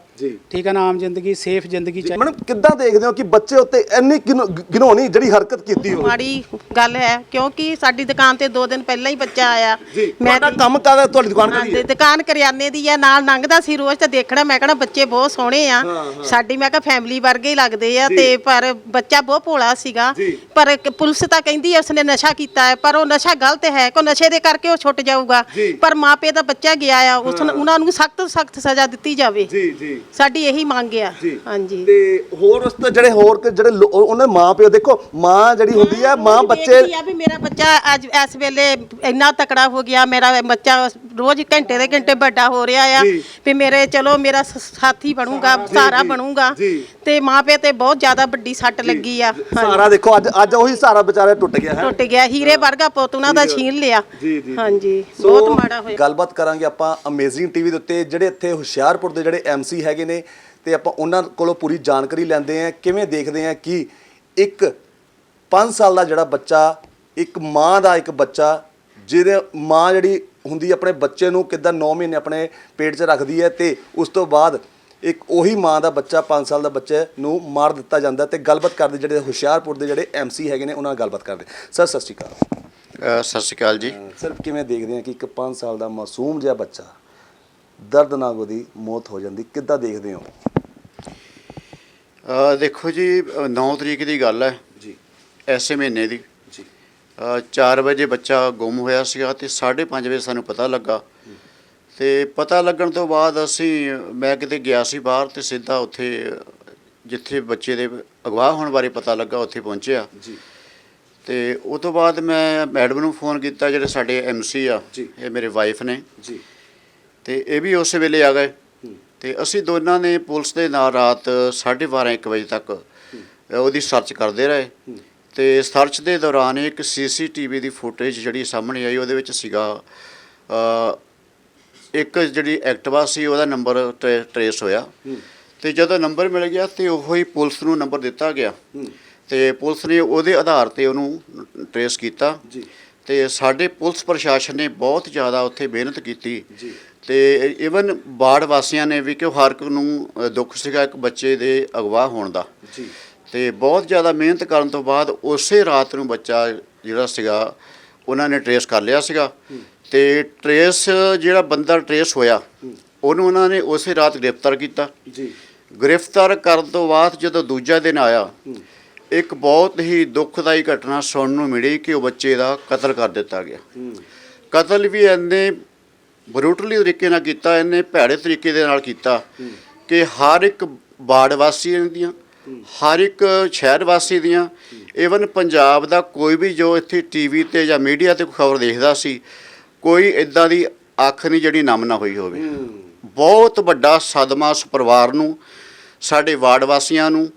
ਠੀਕ ਹੈ ਨਾ ਆਮ ਜ਼ਿੰਦਗੀ ਸੇਫ ਜ਼ਿੰਦਗੀ ਚਾਹੀਦੀ ਮੈਡਮ ਕਿੱਦਾਂ ਦੇਖਦੇ ਹੋ ਕਿ ਬੱਚੇ ਉੱਤੇ ਇੰਨੀ ਗਿਨੋਣੀ ਜਿਹੜੀ ਹਰਕਤ ਕੀਤੀ ਹੋਵੇ? ਮਾੜੀ ਗੱਲ ਹੈ ਕਿਉਂਕਿ ਸਾਡੀ ਦੁਕਾਨ ਤੇ 2 ਦਿਨ ਪਹਿਲਾਂ ਹੀ ਬੱਚਾ ਆਇਆ। ਜੀ ਤੁਹਾਡਾ ਕੰਮ ਕਾਹਦਾ ਤੁਹਾਡੀ ਦੁਕਾਨ ਕਾਹਦੀ ਹੈ? ਦੁਕਾਨ ਕਰਿਆਨੇ ਦੀ ਹੈ ਨਾਲ ਲੰਘਦਾ ਸੀ ਰੋਜ਼ ਤੇ ਦੇਖਣਾ ਮੈਂ ਕਹਣਾ ਬੱਚੇ ਬਹੁਤ ਸੋਹਣੇ ਆ। ਸਾਡੀ ਮੈਂ ਕਿਹਾ ਫੈਮਿਲੀ ਵਰਗੇ ਹੀ ਲੱਗਦੇ ਆ ਤੇ ਪਰ ਬੱਚਾ ਬਹੁਤ ਭੋਲਾ ਸੀਗਾ। ਪਰ ਪੁਲਿਸ ਤਾਂ ਕਹਿੰਦੀ ਹੈ ਉਸਨੇ ਨਸ਼ਾ ਕੀਤਾ ਹੈ ਪਰ ਉਹ ਨਸ਼ਾ ਗਲਤ ਹੈ ਕੋ ਨਸ਼ੇ ਦੇ ਕਰਕੇ ਉਹ ਛੁੱਟ ਜਾਊਗਾ। ਪਰ ਮਾਪੇ ਦਾ ਬੱਚਾ ਗਿਆ ਆ ਉਸ ਉਹਨਾਂ ਨੂੰ ਸਖਤ ਸਖਤ ਸਜ਼ਾ ਦਿੱਤੀ ਜਾਵੇ। ਜੀ ਜੀ। ਸਾਡੀ ਇਹੀ ਮੰਗ ਆ। ਹਾਂਜੀ। ਤੇ ਹੋਰ ਉਸ ਤੋਂ ਜਿਹੜੇ ਹੋਰ ਕਿ ਜਿਹੜੇ ਲੋ- ਉਹਨਾਂ ਮਾਂ ਪਿਓ ਦੇਖੋ ਮਾਂ ਜਿਹੜੀ ਹੁੰਦੀ ਹੈ ਮਾਂ ਬੱਚੇ ਦੇਖਦੀ ਆ ਵੀ ਮੇਰਾ ਬੱਚਾ ਅੱਜ ਇਸ ਵੇਲੇ ਇੰਨਾ ਤਕੜਾ ਹੋ ਗਿਆ ਮੇਰਾ ਬੱਚਾ ਰੋਜ਼ ਘੰਟੇ ਦੇ ਘੰਟੇ ਵੱਡਾ ਹੋ ਰਿਹਾ ਆ। ਜੀ। ਵੀ ਮੇਰੇ ਚਲੋ ਮੇਰਾ ਸ- ਸਾਥੀ ਬਣੂਗਾ ਸਹਾਰਾ ਬਣੂਗਾ। ਜੀ। ਤੇ ਮਾਂ ਪਿਓ ਤੇ ਬਹੁਤ ਜ਼ਿਆਦਾ ਵੱਡੀ ਸੱਟ ਲੱਗੀ ਆ। ਸਾਰਾ ਦੇਖੋ ਅੱਜ ਅੱਜ ਉਹੀ ਸਾਰਾ ਵਿਚਾਰਾ ਟੁੱਟ ਗਿਆ ਹੈ। ਟੁੱਟ ਗਿਆ ਹੀਰੇ ਵਰਗਾ ਪੁੱਤ ਉਹਨਾਂ ਦਾ ਛੀਨ ਲਿਆ। ਜੀ, ਜੀ। ਹਾਂਜੀ ਬਹੁਤ ਮਾੜਾ ਹੋਇਆ। ਗੱਲਬਾਤ ਕਰਾਂਗੇ ਆਪਾਂ ਅਮੇਜ਼ਿੰਗ ਟੀਵੀ ਦੇ ਉੱਤੇ ਜਿਹੜੇ ਇੱਥੇ ਹੁਸ਼ਿਆਰਪੁਰ ਦੇ ਜਿਹੜੇ ਐਮਸੀ ਹੈਗੇ ਨੇ ਤੇ ਆਪਾਂ ਉਹਨਾਂ ਕੋਲੋਂ ਪੂਰੀ ਜਾਣਕਾਰੀ ਲੈਂਦੇ ਆ ਕਿਵੇਂ ਦੇਖਦੇ ਆ ਕਿ ਇੱਕ 5 ਸਾਲ ਦਾ ਜਿਹੜਾ ਬੱਚਾ ਇੱਕ ਮਾਂ ਦਾ ਇੱਕ ਬੱਚਾ ਜਿਹਦੇ ਮਾਂ ਜਿਹੜੀ ਹੁੰਦੀ ਆਪਣੇ ਬੱਚੇ ਨੂੰ ਕਿੱਦਾਂ 9 ਮਹੀਨੇ ਆਪਣੇ ਪੇਟ 'ਚ ਰੱਖਦੀ ਹੈ ਤੇ ਉਸ ਤੋਂ ਬਾਅਦ ਇੱਕ ਉਹੀ ਮਾਂ ਦਾ ਬੱਚਾ 5 ਸਾਲ ਦਾ ਬੱਚੇ ਨੂੰ ਮਾਰ ਦਿੱਤਾ ਜਾਂਦਾ ਤੇ ਗੱਲਬਾਤ ਕਰਦੇ ਜਿਹੜੇ ਹੁਸ਼ਿਆਰਪੁਰ ਦੇ ਜਿਹੜੇ ਐਮਸੀ ਹੈਗੇ ਨੇ ਉਹਨਾਂ ਨਾਲ ਗੱਲਬਾਤ ਕਰਦੇ। ਸਰ ਸਤਿ ਸ਼੍ਰੀ ਅਕਾਲ। ਅ, ਸਤਿ ਸ਼੍ਰੀ ਅਕਾਲ ਜੀ। ਸਰ ਕਿਵੇਂ ਦੇਖਦੇ ਆ ਕਿ ਇੱਕ 5 ਸਾਲ ਦਾ ਮਾਸੂਮ ਜਿਹਾ ਬੱਚਾ ਦਰਦਨਾਕ ਉਹਦੀ ਮੌਤ ਹੋ ਜਾਂਦੀ ਕਿੱਦਾਂ ਦੇਖਦੇ ਹੋ? ਅ, ਦੇਖੋ ਜੀ 9 ਤਰੀਕ ਦੀ ਗੱਲ ਹੈ। ਜੀ। ਐਸੇ ਮਹੀਨੇ ਦੀ। ਜੀ। 4 ਵਜੇ ਬੱਚਾ ਗੁੰਮ ਹੋਇਆ ਸੀਗਾ ਤੇ 5:30 ਵਜੇ ਸਾਨੂੰ ਪਤਾ ਲੱਗਾ ਤੇ ਪਤਾ ਲੱਗਣ ਤੋਂ ਬਾਅਦ ਅਸੀਂ ਮੈਂ ਕਿਤੇ ਗਿਆ ਸੀ ਬਾਹਰ ਤੇ ਸਿੱਧਾ ਉੱਥੇ ਜਿੱਥੇ ਬੱਚੇ ਦੇ ਅਗਵਾ ਹੋਣ ਬਾਰੇ ਪਤਾ ਲੱਗਾ ਉੱਥੇ ਪਹੁੰਚਿਆ। ਜੀ। ਤੇ ਉਸ ਤੋਂ ਬਾਅਦ ਮੈਂ ਮੈਡਮ ਨੂੰ ਫੋਨ ਕੀਤਾ ਜਿਹੜੇ ਸਾਡੇ ਐਮਸੀ ਆ। ਇਹ ਮੇਰੇ ਵਾਈਫ ਨੇ। ਜੀ। ਤੇ ਇਹ ਵੀ ਉਸੇ ਵੇਲੇ ਆ ਗਏ। ਤੇ ਅਸੀਂ ਦੋਨਾਂ ਨੇ ਪੁਲਿਸ ਦੇ ਨਾਲ ਰਾਤ 12:30 1 ਵਜੇ ਤੱਕ ਉਹਦੀ ਸਰਚ ਕਰਦੇ ਰਹੇ। ਤੇ ਸਰਚ ਦੇ ਦੌਰਾਨ ਇੱਕ ਸੀਸੀਟੀਵੀ ਦੀ ਫੁਟੇਜ ਜਿਹੜੀ ਸਾਹਮਣੇ ਆਈ ਉਹਦੇ ਵਿੱਚ ਸੀਗਾ ਇੱਕ ਜਿਹੜੀ ਐਕਟਿਵਾ ਸੀ ਉਹਦਾ ਨੰਬਰ ਟਰੇਸ ਹੋਇਆ। ਤੇ ਜਦੋਂ ਨੰਬਰ ਮਿਲ ਗਿਆ ਤੇ ਉਹੋ ਹੀ ਪੁਲਿਸ ਨੂੰ ਨੰਬਰ ਦਿੱਤਾ ਗਿਆ। ਤੇ ਪੁਲਿਸ ਨੇ ਉਹਦੇ ਆਧਾਰ ਤੇ ਉਹਨੂੰ ਟਰੇਸ ਕੀਤਾ। ਤੇ ਸਾਡੇ ਪੁਲਿਸ ਪ੍ਰਸ਼ਾਸਨ ਨੇ ਬਹੁਤ ਜ਼ਿਆਦਾ ਉੱਥੇ ਮਿਹਨਤ ਕੀਤੀ। ਤੇ ਇਵਨ ਬਾੜ ਵਾਸੀਆਂ ਨੇ ਵੀ ਕਿ ਹਰ ਇੱਕ ਨੂੰ ਦੁੱਖ ਸੀਗਾ ਇੱਕ ਬੱਚੇ ਦੇ ਅਗਵਾ ਹੋਣ ਦਾ। ਤੇ ਬਹੁਤ ਜ਼ਿਆਦਾ ਮਿਹਨਤ ਕਰਨ ਤੋਂ ਬਾਅਦ ਉਸੇ ਰਾਤ ਨੂੰ ਬੱਚਾ ਜਿਹੜਾ ਸੀਗਾ ਉਹਨਾਂ ਨੇ ਟਰੇਸ ਕਰ ਲਿਆ ਸੀਗਾ। ਤੇ ਟਰੇਸ ਜਿਹੜਾ ਬੰਦਾ ਟਰੇਸ ਹੋਇਆ ਉਹਨੂੰ ਉਹਨਾਂ ਨੇ ਉਸੇ ਰਾਤ ਗ੍ਰਿਫਤਾਰ ਕੀਤਾ। ਜੀ। ਗ੍ਰਿਫਤਾਰ ਕਰਨ ਤੋਂ ਬਾਅਦ ਜਦੋਂ ਦੂਜਾ ਦਿਨ ਆਇਆ ਇੱਕ ਬਹੁਤ ਹੀ ਦੁੱਖਦਾਈ ਘਟਨਾ ਸੁਣਨ ਨੂੰ ਮਿਲੀ ਕਿ ਉਹ ਬੱਚੇ ਦਾ ਕਤਲ ਕਰ ਦਿੱਤਾ ਗਿਆ। ਕਤਲ ਵੀ ਇੰਨੇ ਬਰੂਟਲੀ ਤਰੀਕੇ ਨਾਲ ਕੀਤਾ ਇੰਨੇ ਭੈੜੇ ਤਰੀਕੇ ਦੇ ਨਾਲ ਕੀਤਾ ਕਿ ਹਰ ਇੱਕ ਬਾੜ ਵਾਸੀ ਦੀਆਂ ਹਰ ਇੱਕ ਸ਼ਹਿਰ ਵਾਸੀ ਦੀਆਂ ਈਵਨ ਪੰਜਾਬ ਦਾ ਕੋਈ ਵੀ ਜੋ ਇੱਥੇ ਟੀਵੀ ਤੇ ਜਾਂ ਮੀਡੀਆ ਤੇ ਖਬਰ ਦੇਖਦਾ ਸੀ ਕੋਈ ਇਦਾਂ ਦੀ ਅੱਖ ਨਹੀਂ ਜਿਹੜੀ ਨਮ ਨਾ ਹੋਈ ਹੋਵੇ। ਬਹੁਤ ਵੱਡਾ ਸਦਮਾ ਉਸ ਪਰਿਵਾਰ ਨੂੰ ਸਾਡੇ ਵਾਰਡ ਵਾਸੀਆਂ ਨੂੰ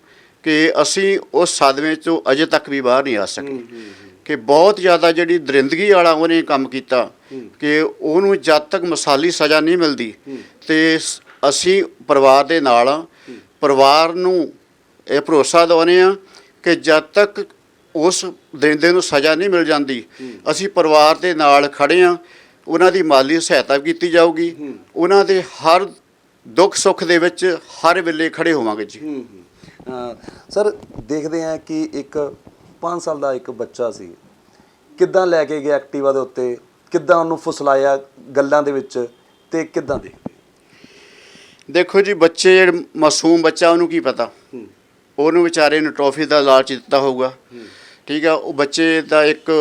ਕਿ ਅਸੀਂ ਉਸ ਸਦਮੇ ਚੋਂ ਅਜੇ ਤੱਕ ਵੀ ਬਾਹਰ ਨਹੀਂ ਆ ਸਕੇ। ਕਿ ਬਹੁਤ ਜ਼ਿਆਦਾ ਜਿਹੜੀ ਦਰਿੰਦਗੀ ਵਾਲਾ ਉਹਨੇ ਕੰਮ ਕੀਤਾ ਕਿ ਉਹਨੂੰ ਜਦ ਤੱਕ ਮਿਸਾਲੀ ਸਜ਼ਾ ਨਹੀਂ ਮਿਲਦੀ ਤੇ ਅਸੀਂ ਪਰਿਵਾਰ ਦੇ ਨਾਲ। ਪਰਿਵਾਰ ਨੂੰ ਇਹ ਭਰੋਸਾ ਦਿਵਾਉਂਦੇ ਆ ਕਿ ਜਦ ਤੱਕ ਉਸ ਦਰਿੰਦੇ ਨੂੰ ਸਜ਼ਾ ਨਹੀਂ ਮਿਲ ਜਾਂਦੀ ਅਸੀਂ ਪਰਿਵਾਰ ਦੇ ਨਾਲ ਖੜੇ ਆ ਉਹਨਾਂ ਦੀ ਮਾਲੀ ਸਹਾਇਤਾ ਕੀਤੀ ਜਾਊਗੀ। ਉਹਨਾਂ ਦੇ ਹਰ ਦੁੱਖ ਸੁੱਖ ਦੇ ਵਿੱਚ ਹਰ ਵੇਲੇ ਖੜੇ ਹੋਵਾਂਗੇ ਜੀ। ਸਰ ਦੇਖਦੇ ਆ ਕਿ ਇੱਕ 5 ਸਾਲ ਦਾ ਇੱਕ ਬੱਚਾ ਸੀ। ਕਿੱਦਾਂ ਲੈ ਕੇ ਗਿਆ ਐਕਟਿਵਾ ਦੇ ਉੱਤੇ? ਕਿੱਦਾਂ ਉਹਨੂੰ ਫੁਸਲਾਇਆ ਗੱਲਾਂ ਦੇ ਵਿੱਚ? ਤੇ ਕਿੱਦਾਂ ਦੇਖਦੇ? ਦੇਖੋ ਜੀ ਬੱਚੇ ਜਿਹੜੇ ਮਾਸੂਮ ਬੱਚਾ ਉਹਨੂੰ ਕੀ ਪਤਾ? ਉਹਨੂੰ ਵਿਚਾਰੇ ਨੂੰ ਟਰੋਫੀ ਦਾ ਲਾਲਚ ਦਿੱਤਾ ਹੋਊਗਾ। ਠੀਕ ਆ ਉਹ ਬੱਚੇ ਦਾ ਇੱਕ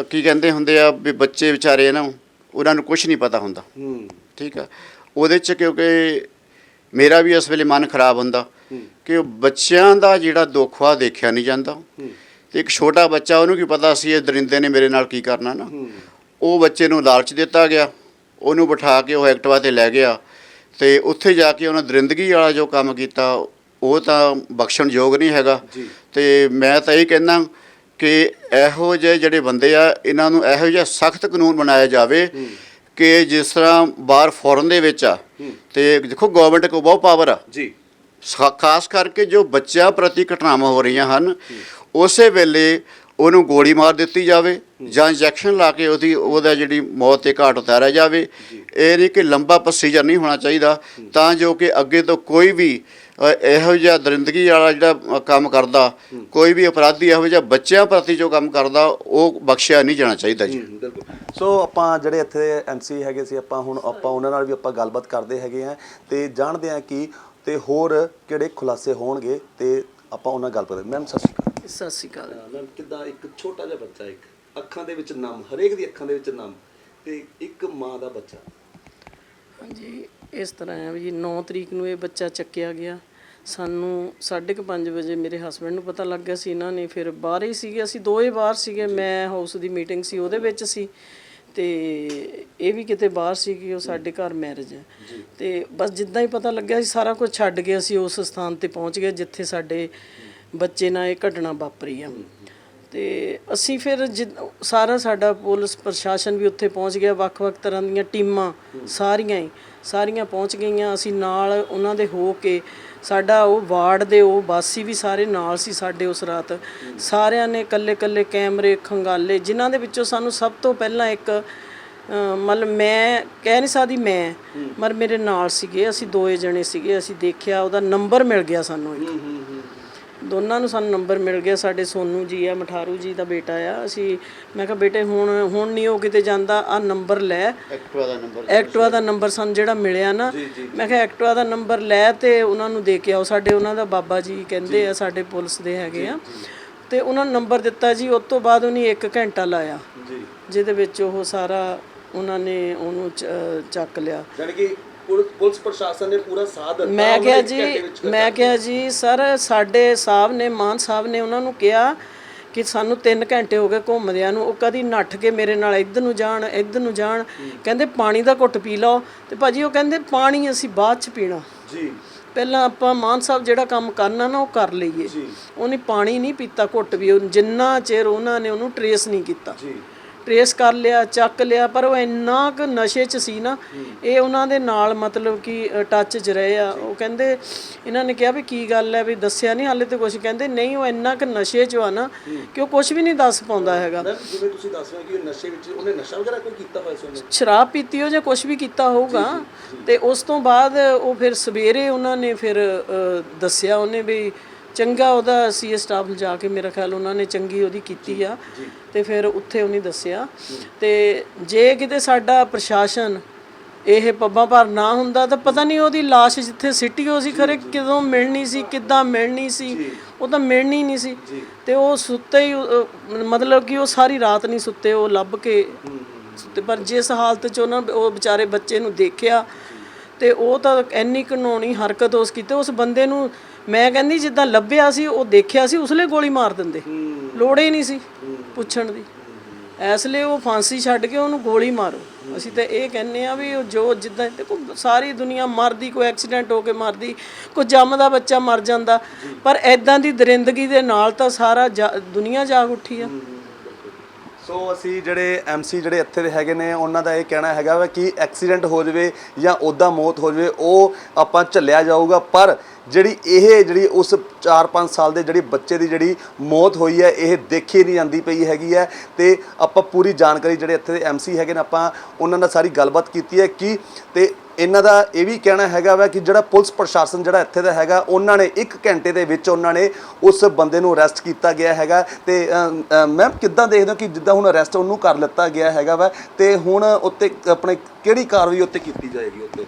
ਅ, ਕੀ ਕਹਿੰਦੇ ਹੁੰਦੇ ਆ ਵੀ ਬੱਚੇ ਵਿਚਾਰੇ ਨਾ ਉਹਨਾਂ ਨੂੰ ਕੁਝ ਨਹੀਂ ਪਤਾ ਹੁੰਦਾ। ਹੂੰ। ਠੀਕ ਆ? ਉਹਦੇ ਚ ਕਿਉਂਕਿ ਮੇਰਾ ਵੀ ਇਸ ਵੇਲੇ ਮਨ ਖਰਾਬ ਹੁੰਦਾ ਕਿ ਉਹ ਬੱਚਿਆਂ ਦਾ ਜਿਹੜਾ ਦੁੱਖ ਆ ਦੇਖਿਆ ਨਹੀਂ ਜਾਂਦਾ। ਤੇ ਇੱਕ ਛੋਟਾ ਬੱਚਾ ਉਹਨੂੰ ਕੀ ਪਤਾ ਸੀ ਇਹ ਦਰਿੰਦੇ ਨੇ ਮੇਰੇ ਨਾਲ ਕੀ ਕਰਨਾ ਨਾ। ਉਹ ਬੱਚੇ ਨੂੰ ਲਾਲਚ ਦਿੱਤਾ ਗਿਆ। ਉਹਨੂੰ ਬਿਠਾ ਕੇ ਉਹ ਐਕਟਿਵਾ ਤੇ ਲੈ ਗਿਆ। ਤੇ ਉੱਥੇ ਜਾ ਕੇ ਉਹਨਾਂ ਦਰਿੰਦਗੀ ਵਾਲਾ ਜੋ ਕੰਮ ਕੀਤਾ ਉਹ ਤਾਂ ਬਖਸ਼ਣ ਯੋਗ ਨਹੀਂ ਹੈਗਾ। ਤੇ ਮੈਂ ਤਾਂ ਇਹ ਕਹਿੰਦਾ ਕਿ ਇਹੋ ਜਿਹੇ ਜਿਹੜੇ ਬੰਦੇ ਆ ਇਹਨਾਂ ਨੂੰ ਇਹੋ ਜਿਹਾ ਸਖਤ ਕਾਨੂੰਨ ਬਣਾਇਆ ਜਾਵੇ ਕਿ ਜਿਸ ਤਰ੍ਹਾਂ ਬਾਹਰ ਫੋਰਨ ਦੇ ਵਿੱਚ ਆ ਤੇ ਦੇਖੋ ਗਵਰਨਮੈਂਟ ਕੋਲ ਬਹੁਤ ਪਾਵਰ ਆ। ਜੀ। ਖਾਸ ਕਰਕੇ ਜੋ ਬੱਚਿਆਂ ਪ੍ਰਤੀ ਘਟਨਾਵਾਂ ਹੋ ਰਹੀਆਂ ਹਨ ਉਸੇ ਵੇਲੇ ਉਹਨੂੰ ਗੋਲੀ ਮਾਰ ਦਿੱਤੀ ਜਾਵੇ ਜਾਂ ਇੰਜੈਕਸ਼ਨ ਲਾ ਕੇ ਉਹਦੀ ਉਹਦਾ ਜਿਹੜੀ ਮੌਤ ਤੇ ਘਾਟ ਉਤਾਰਿਆ ਜਾਵੇ। ਇਹ ਨਹੀਂ ਕਿ ਲੰਬਾ ਪ੍ਰੋਸੀਜਰ ਨਹੀਂ ਹੋਣਾ ਚਾਹੀਦਾ ਤਾਂ ਜੋ ਕਿ ਅੱਗੇ ਤੋਂ ਕੋਈ ਵੀ ਇਹੋ ਜਿਹਾ ਦਰਿੰਦਗੀ ਵਾਲਾ ਜਿਹੜਾ ਕੰਮ ਕਰਦਾ ਕੋਈ ਵੀ ਅਪਰਾਧੀ ਇਹੋ ਜਿਹਾ ਬੱਚਿਆਂ ਪ੍ਰਤੀ ਜੋ ਕੰਮ ਕਰਦਾ ਉਹ ਬਖਸ਼ਿਆ ਨਹੀਂ ਜਾਣਾ ਚਾਹੀਦਾ ਜੀ। ਬਿਲਕੁਲ। ਸੋ ਆਪਾਂ ਜਿਹੜੇ ਇੱਥੇ ਐਮਸੀ ਹੈਗੇ ਸੀ ਆਪਾਂ ਹੁਣ ਆਪਾਂ ਉਹਨਾਂ ਨਾਲ ਵੀ ਆਪਾਂ ਗੱਲਬਾਤ ਕਰਦੇ ਹੈਗੇ ਆ ਤੇ ਜਾਣਦੇ ਆ ਕਿ ਤੇ ਹੋਰ ਕਿਹੜੇ ਖੁਲਾਸੇ ਹੋਣਗੇ ਤੇ ਆਪਾਂ ਉਹਨਾਂ ਨਾਲ ਗੱਲ ਕਰਦੇ ਮੈਮ ਸਤਿ ਸ਼੍ਰੀ ਅਕਾਲ। ਸਤਿ ਸ਼੍ਰੀ ਅਕਾਲ। ਮੈਮ ਕਿੱਦਾਂ ਇੱਕ ਛੋਟਾ ਜਿਹਾ ਬੱਚਾ ਇੱਕ ਅੱਖਾਂ ਦੇ ਵਿੱਚ ਨਮ ਹਰੇਕ ਦੀ ਅੱਖਾਂ ਦੇ ਵਿੱਚ ਨਮ ਤੇ ਇੱਕ ਮਾਂ ਦਾ ਬੱਚਾ। ਹਾਂਜੀ ਇਸ ਤਰ੍ਹਾਂ ਹੈ ਵੀ ਜੀ 9 ਤਰੀਕ ਨੂੰ ਇਹ ਬੱਚਾ ਚੱਕਿਆ ਗਿਆ। ਸਾਨੂੰ 5:30 ਵਜੇ ਮੇਰੇ ਹਸਬੰਡ ਨੂੰ ਪਤਾ ਲੱਗ ਗਿਆ ਸੀ ਇਹਨਾਂ ਨੇ ਫਿਰ ਬਾਹਰ ਹੀ ਸੀਗੇ ਅਸੀਂ ਦੋਏ ਬਾਹਰ ਸੀਗੇ ਮੈਂ ਹਾਊਸ ਦੀ ਮੀਟਿੰਗ ਸੀ ਉਹਦੇ ਵਿੱਚ ਸੀ। ਤੇ ਇਹ ਵੀ ਕਿਤੇ ਬਾਹਰ ਸੀ ਕਿ ਉਹ ਸਾਡੇ ਘਰ ਮੈਰਿਜ ਹੈ। ਤੇ ਬਸ ਜਿੱਦਾਂ ਹੀ ਪਤਾ ਲੱਗਿਆ ਸੀ ਸਾਰਾ ਕੁਝ ਛੱਡ ਕੇ ਅਸੀਂ ਉਸ ਸਥਾਨ ਤੇ ਪਹੁੰਚ ਗਏ ਜਿੱਥੇ ਸਾਡੇ ਬੱਚੇ ਨਾਲ ਇਹ ਘਟਨਾ ਵਾਪਰੀ ਆ ਤੇ ਅਸੀਂ ਫਿਰ ਸਾਰਾ ਸਾਡਾ ਪੁਲਿਸ ਪ੍ਰਸ਼ਾਸਨ ਵੀ ਉੱਥੇ ਪਹੁੰਚ ਗਿਆ ਵੱਖ-ਵੱਖ ਤਰ੍ਹਾਂ ਦੀਆਂ ਟੀਮਾਂ ਸਾਰੀਆਂ ਹੀ। ਸਾਰੀਆਂ ਪਹੁੰਚ ਗਈਆਂ। ਅਸੀਂ ਨਾਲ ਉਹਨਾਂ ਦੇ ਹੋ ਕੇ ਸਾਡਾ ਉਹ ਵਾਰਡ ਦੇ ਉਹ ਵਾਸੀ ਵੀ ਸਾਰੇ ਨਾਲ ਸੀ ਸਾਡੇ ਉਸ ਰਾਤ। ਸਾਰਿਆਂ ਨੇ ਕੱਲੇ-ਕੱਲੇ ਕੈਮਰੇ ਖੰਗਾਲੇ ਜਿਨ੍ਹਾਂ ਦੇ ਵਿੱਚੋਂ ਸਾਨੂੰ ਸਭ ਤੋਂ ਪਹਿਲਾਂ ਇੱਕ ਮਤਲਬ ਮੈਂ ਕਹਿ ਨਹੀਂ ਸਕਦੀ ਮੈਂ ਮਰ ਮੇਰੇ ਨਾਲ ਸੀਗੇ। ਅਸੀਂ ਦੋਏ ਜਣੇ ਸੀਗੇ। ਅਸੀਂ ਦੇਖਿਆ ਉਹਦਾ ਨੰਬਰ ਮਿਲ ਗਿਆ ਸਾਨੂੰ ਇੱਕ। ਦੋਨਾਂ ਨੂੰ ਸਾਨੂੰ ਨੰਬਰ ਮਿਲ ਗਿਆ ਸਾਡੇ ਸੋਨੂ ਜੀ ਆ ਮਠਾਰੂ ਜੀ ਦਾ ਬੇਟਾ ਆ। ਅਸੀਂ ਮੈਂ ਕਿਹਾ ਬੇਟੇ ਹੁਣ ਹੁਣ ਨਹੀਂ ਉਹ ਕਿਤੇ ਜਾਂਦਾ ਆ ਨੰਬਰ ਲੈ। ਐਕਟਿਵਾ ਦਾ ਨੰਬਰ ਐਕਟਿਵਾ ਦਾ ਨੰਬਰ ਸਾਨੂੰ ਜਿਹੜਾ ਮਿਲਿਆ ਨਾ ਮੈਂ ਕਿਹਾ ਐਕਟਿਵਾ ਦਾ ਨੰਬਰ ਲੈ ਤੇ ਉਹਨਾਂ ਨੂੰ ਦੇ ਕੇ ਆਓ। ਸਾਡੇ ਉਹਨਾਂ ਦਾ ਬਾਬਾ ਜੀ ਕਹਿੰਦੇ ਆ ਸਾਡੇ ਪੁਲਿਸ ਦੇ ਹੈਗੇ ਆ। ਤੇ ਉਹਨਾਂ ਨੂੰ ਨੰਬਰ ਦਿੱਤਾ ਜੀ ਉਸ ਤੋਂ ਬਾਅਦ ਉਹਨੇ 1 ਘੰਟਾ ਲਾਇਆ। ਜੀ। ਜਿਹਦੇ ਵਿੱਚ ਉਹ ਸਾਰਾ ਉਹਨਾਂ ਨੇ ਉਹਨੂੰ ਚੱਕ ਲਿਆ। ਯਾਨੀ ਪੁਲਿਸ ਪ੍ਰਸ਼ਾਸਨ ਨੇ ਪੂਰਾ ਸਾਥ ਦਿੱਤਾ ਮੈਂ ਉਹਨਾਂ ਕਿਹਾ ਨੇ ਇੱਕ ਜੀ ਮੈਂ ਕਿਹਾ ਜੀ ਸਰ ਸਾਡੇ ਸਾਹਿਬ ਨੇ ਮਾਨ ਸਾਹਿਬ ਨੇ ਉਹਨਾਂ ਨੂੰ ਕਿਹਾ ਕਿ ਸਾਨੂੰ 3 ਘੰਟੇ ਹੋ ਗਏ ਘੁੰਮਦਿਆਂ ਨੂੰ ਉਹ ਕਦੀ ਨੱਠ ਕੇ ਮੇਰੇ ਨਾਲ ਇੱਧਰ ਨੂੰ ਜਾਣ ਇੱਧਰ ਨੂੰ ਜਾਣ। ਕਹਿੰਦੇ ਪਾਣੀ ਦਾ ਘੁੱਟ ਪੀ ਲਓ। ਤੇ ਭਾਜੀ ਉਹ ਕਹਿੰਦੇ ਪਾਣੀ ਅਸੀਂ ਬਾਅਦ ਚ ਪੀਣਾ। ਜੀ। ਪਹਿਲਾਂ ਆਪਾਂ ਮਾਨ ਸਾਹਿਬ ਜਿਹੜਾ ਕੰਮ ਕਰਨਾ ਨਾ ਉਹ ਕਰ ਲਈਏ। ਉਹਨੇ ਪਾਣੀ ਨਹੀਂ ਪੀਤਾ ਘੁੱਟ ਵੀ। ਉਹ ਜਿੰਨਾ ਚਿਰ ਉਹਨਾਂ ਨੇ ਉਹਨੂੰ ਟਰੇਸ ਨਹੀਂ ਕੀਤਾ। ਜੀ। ਟਰੇਸ ਕਰ ਲਿਆ ਚੱਕ ਲਿਆ ਪਰ ਉਹ ਇੰਨਾ ਕੁ ਨਸ਼ੇ 'ਚ ਸੀ ਨਾ ਇਹ ਉਹਨਾਂ ਦੇ ਨਾਲ ਮਤਲਬ ਕਿ ਟੱਚ 'ਚ ਰਹੇ ਆ। ਉਹ ਕਹਿੰਦੇ ਇਹਨਾਂ ਨੇ ਕਿਹਾ ਵੀ ਕੀ ਗੱਲ ਹੈ ਵੀ ਦੱਸਿਆ ਨਹੀਂ ਹਾਲੇ ਤੇ ਕੁਝ ਕਹਿੰਦੇ ਨਹੀਂ ਉਹ ਇੰਨਾ ਕੁ ਨਸ਼ੇ 'ਚ ਆ ਨਾ ਕਿ ਉਹ ਕੁਝ ਵੀ ਨਹੀਂ ਦੱਸ ਪਾਉਂਦਾ ਹੈਗਾ। ਜਿਵੇਂ ਤੁਸੀਂ ਦੱਸ ਰਹੇ ਹੋ ਕਿ ਇਹ ਨਸ਼ੇ ਵਿੱਚ ਉਹਨੇ ਨਸ਼ਾ ਵਗੈਰਾ ਕੋਈ ਕੀਤਾ ਹੋਇਆ ਸੀ ਉਹਨੇ? ਸ਼ਰਾਬ ਪੀਤੀ ਹੋ ਜਾਂ ਕੁਝ ਵੀ ਕੀਤਾ ਹੋਊਗਾ ਤੇ ਉਸ ਤੋਂ ਬਾਅਦ ਉਹ ਫਿਰ ਸਵੇਰੇ ਉਹਨਾਂ ਨੇ ਫਿਰ ਦੱਸਿਆ ਉਹਨੇ ਵੀ ਚੰਗਾ ਉਹਦਾ ਸੀਐਸ ਸਟਾਫ ਜਾ ਕੇ ਮੇਰਾ ਖਿਆਲ ਉਹਨਾਂ ਨੇ ਚੰਗੀ ਉਹਦੀ ਕੀਤੀ ਆ। ਤੇ ਫਿਰ ਉੱਥੇ ਉਹਨੇ ਦੱਸਿਆ। ਤੇ ਜੇ ਕਿਤੇ ਸਾਡਾ ਪ੍ਰਸ਼ਾਸਨ ਇਹ ਪੱਬਾਂ ਭਰ ਨਾ ਹੁੰਦਾ ਤਾਂ ਪਤਾ ਨਹੀਂ ਉਹਦੀ ਲਾਸ਼ ਜਿੱਥੇ ਸਿੱਟੀ ਹੋ ਸੀ ਖਰੇ ਕਦੋਂ ਮਿਲਣੀ ਸੀ ਕਿੱਦਾਂ ਮਿਲਣੀ ਸੀ ਉਹ ਤਾਂ ਮਿਲਣੀ ਨਹੀਂ ਸੀ। ਤੇ ਉਹ ਸੁੱਤੇ ਹੀ ਮਤਲਬ ਕਿ ਉਹ ਸਾਰੀ ਰਾਤ ਨਹੀਂ ਸੁੱਤੇ ਉਹ ਲੱਭ ਕੇ ਤੇ ਪਰ ਜਿਸ ਹਾਲਤ 'ਚ ਉਹਨਾਂ ਉਹ ਵਿਚਾਰੇ ਬੱਚੇ ਨੂੰ ਦੇਖਿਆ ਤੇ ਉਹ ਤਾਂ ਇੰਨੀ ਘਨੌਣੀ ਹਰਕਤ ਉਸ ਕੀਤੇ ਉਸ ਬੰਦੇ ਨੂੰ ਮੈਂ ਕਹਿੰਦੀ ਜਿੱਦਾਂ ਲੱਭਿਆ ਸੀ ਉਹ ਦੇਖਿਆ ਸੀ ਉਸਲੇ ਗੋਲੀ ਮਾਰ ਦਿੰਦੇ। ਲੋੜ ਹੀ ਨਹੀਂ ਸੀ ਪੁੱਛਣ ਦੀ। ਇਸ ਲਈ ਉਹ ਫਾਂਸੀ ਛੱਡ ਕੇ ਉਹਨੂੰ ਗੋਲੀ ਮਾਰੋ। ਅਸੀਂ ਤਾਂ ਇਹ ਕਹਿੰਨੇ ਆ ਵੀ ਉਹ ਜੋ ਜਿੱਦਾਂ ਦੇਖੋ ਸਾਰੀ ਦੁਨੀਆ ਮਰਦੀ ਕੋਈ ਐਕਸੀਡੈਂਟ ਹੋ ਕੇ ਮਰਦੀ ਕੋਈ ਜੰਮਦਾ ਬੱਚਾ ਮਰ ਜਾਂਦਾ। ਪਰ ਐਦਾਂ ਦੀ ਦਰਿੰਦਗੀ ਦੇ ਨਾਲ ਤਾਂ ਸਾਰਾ ਦੁਨੀਆ ਜਾਗ ਉੱਠੀ ਆ। ਸੋ ਅਸੀਂ ਜਿਹੜੇ ਐਮਸੀ ਜਿਹੜੇ ਇੱਥੇ ਦੇ ਹੈਗੇ ਨੇ ਉਹਨਾਂ ਦਾ ਇਹ ਕਹਿਣਾ ਹੈਗਾ ਵਾ ਕਿ ਐਕਸੀਡੈਂਟ ਹੋ ਜਾਵੇ ਜਾਂ ਉੱਦਾਂ ਮੌਤ ਹੋ ਜਾਵੇ ਉਹ ਆਪਾਂ ਝੱਲਿਆ ਜਾਊਗਾ। ਪਰ ਜਿਹੜੀ ਇਹ ਜਿਹੜੀ ਉਸ 4-5 ਸਾਲ ਦੇ ਜਿਹੜੀ ਬੱਚੇ ਦੀ ਜਿਹੜੀ ਮੌਤ ਹੋਈ ਹੈ, ਇਹ ਦੇਖੀ ਨਹੀਂ ਜਾਂਦੀ ਪਈ ਹੈਗੀ ਹੈ ਤੇ ਆਪਾਂ ਪੂਰੀ ਜਾਣਕਾਰੀ ਜਿਹੜੇ ਇੱਥੇ ਦੇ ਐਮਸੀ ਹੈਗੇ ਨੇ, ਆਪਾਂ ਉਹਨਾਂ ਨਾਲ ਸਾਰੀ ਗੱਲਬਾਤ ਕੀਤੀ ਹੈ ਕਿ ਤੇ ਇਹਨਾਂ ਦਾ ਇਹ ਵੀ ਕਹਿਣਾ ਹੈਗਾ ਵਾ ਕਿ ਜਿਹੜਾ ਪੁਲਿਸ ਪ੍ਰਸ਼ਾਸਨ ਜਿਹੜਾ ਇੱਥੇ ਦਾ ਹੈਗਾ, ਉਹਨਾਂ ਨੇ 1 ਘੰਟੇ ਦੇ ਵਿੱਚ ਉਹਨਾਂ ਨੇ ਉਸ ਬੰਦੇ ਨੂੰ ਅਰੈਸਟ ਕੀਤਾ ਗਿਆ ਹੈਗਾ ਤੇ ਮੈਮ ਕਿੱਦਾਂ ਦੇਖਦੇ ਹੋ ਕਿ ਜਿੱਦਾਂ ਹੁਣ ਅਰੈਸਟ ਉਹਨੂੰ ਕਰ ਲਿੱਤਾ ਗਿਆ ਹੈਗਾ ਵਾ ਤੇ ਹੁਣ ਉੱਤੇ ਆਪਣੇ ਕਿਹੜੀ ਕਾਰਵਾਈ ਉੱਤੇ ਕੀਤੀ ਜਾਏਗੀ ਉੱਤੇ?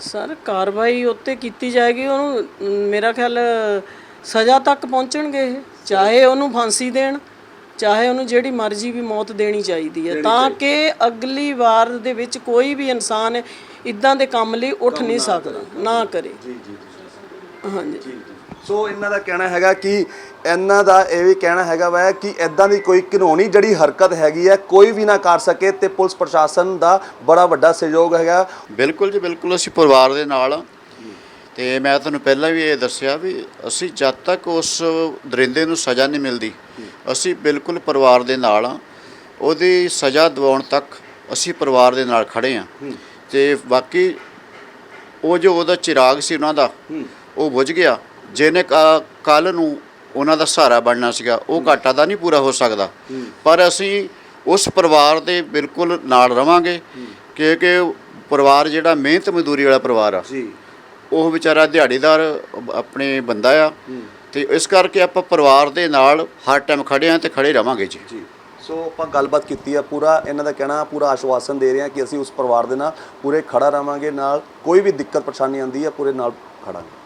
ਸਰ ਕਾਰਵਾਈ ਉੱਤੇ ਕੀਤੀ ਜਾਏਗੀ ਉਹਨੂੰ ਮੇਰਾ ਖਿਆਲ ਸਜ਼ਾ ਤੱਕ ਪਹੁੰਚਣਗੇ ਇਹ ਚਾਹੇ ਉਹਨੂੰ ਫਾਂਸੀ ਦੇਣ ਚਾਹੇ ਉਹਨੂੰ ਜਿਹੜੀ ਮਰਜ਼ੀ ਵੀ ਮੌਤ ਦੇਣੀ ਚਾਹੀਦੀ ਹੈ ਤਾਂ ਕਿ ਅਗਲੀ ਵਾਰ ਦੇ ਵਿੱਚ ਕੋਈ ਵੀ ਇਨਸਾਨ ਇਦਾਂ ਦੇ ਕੰਮ ਲਈ ਉੱਠ ਨਹੀਂ ਸਕਦਾ ਨਾ ਕਰੇ। ਜੀ ਜੀ ਹਾਂਜੀ। ਸੋ ਇਹਨਾਂ ਦਾ ਕਹਿਣਾ ਹੈਗਾ ਕਿ ਇਹਨਾਂ ਦਾ ਇਹ ਵੀ ਕਹਿਣਾ ਹੈਗਾ ਵਾ ਕਿ ਐਦਾਂ ਦੀ ਕੋਈ ਘਿਨੌਣੀ ਜਿਹੜੀ ਹਰਕਤ ਹੈਗੀ ਹੈ ਕੋਈ ਵੀ ਨਾ ਕਰ ਸਕੇ ਤੇ ਪੁਲਿਸ ਪ੍ਰਸ਼ਾਸਨ ਦਾ ਬੜਾ ਵੱਡਾ ਸਹਿਯੋਗ ਹੈਗਾ। ਬਿਲਕੁਲ ਜੀ ਬਿਲਕੁਲ। ਅਸੀਂ ਪਰਿਵਾਰ ਦੇ ਨਾਲ ਹਾਂ ਤੇ ਮੈਂ ਤੁਹਾਨੂੰ ਪਹਿਲਾਂ ਵੀ ਇਹ ਦੱਸਿਆ ਵੀ ਅਸੀਂ ਜਦ ਤੱਕ ਉਸ ਦਰਿੰਦੇ ਨੂੰ ਸਜ਼ਾ ਨਹੀਂ ਮਿਲਦੀ ਅਸੀਂ ਬਿਲਕੁਲ ਪਰਿਵਾਰ ਦੇ ਨਾਲ ਹਾਂ ਉਹਦੀ ਸਜ਼ਾ ਦਿਵਾਉਣ ਤੱਕ ਅਸੀਂ ਪਰਿਵਾਰ ਦੇ ਨਾਲ ਖੜੇ ਹਾਂ। ਤੇ ਬਾਕੀ ਉਹ ਜੋ ਉਹਦਾ ਚਿਰਾਗ ਸੀ ਉਹਨਾਂ ਦਾ ਉਹ ਬੁਝ ਗਿਆ। ਜਿਹਨੇ ਕੱਲ ਨੂੰ ਉਹਨਾਂ ਦਾ ਸਹਾਰਾ ਬਣਨਾ ਸੀਗਾ ਉਹ ਘਾਟਾ ਤਾਂ ਨਹੀਂ ਪੂਰਾ ਹੋ ਸਕਦਾ। ਪਰ ਅਸੀਂ ਉਸ ਪਰਿਵਾਰ ਦੇ ਬਿਲਕੁਲ ਨਾਲ ਰਵਾਂਗੇ ਕਿਉਂਕਿ ਪਰਿਵਾਰ ਜਿਹੜਾ ਮਿਹਨਤ ਮਜ਼ਦੂਰੀ ਵਾਲਾ ਪਰਿਵਾਰ ਆ ਜੀ। ਉਹ ਵਿਚਾਰਾ ਦਿਹਾੜੀਦਾਰ ਆਪਣੇ ਬੰਦਾ ਆ ਤੇ ਇਸ ਕਰਕੇ ਆਪਾਂ ਪਰਿਵਾਰ ਦੇ ਨਾਲ ਹਰ ਟਾਈਮ ਖੜੇ ਆ ਤੇ ਖੜੇ ਰਵਾਂਗੇ ਜੀ। ਜੀ। ਸੋ ਆਪਾਂ ਗੱਲਬਾਤ ਕੀਤੀ ਹੈ ਪੂਰਾ ਇਹਨਾਂ ਦਾ ਕਹਿਣਾ ਪੂਰਾ ਆਸ਼ਵਾਸਨ ਦੇ ਰਹੇ ਹਾਂ ਕਿ ਅਸੀਂ ਉਸ ਪਰਿਵਾਰ ਦੇ ਨਾਲ ਪੂਰੇ ਖੜਾ ਰਵਾਂਗੇ ਨਾਲ ਕੋਈ ਵੀ ਦਿੱਕਤ ਪਰੇਸ਼ਾਨੀ ਆਉਂਦੀ ਹੈ ਪੂਰੇ ਨਾਲ ਖੜਾਂਗੇ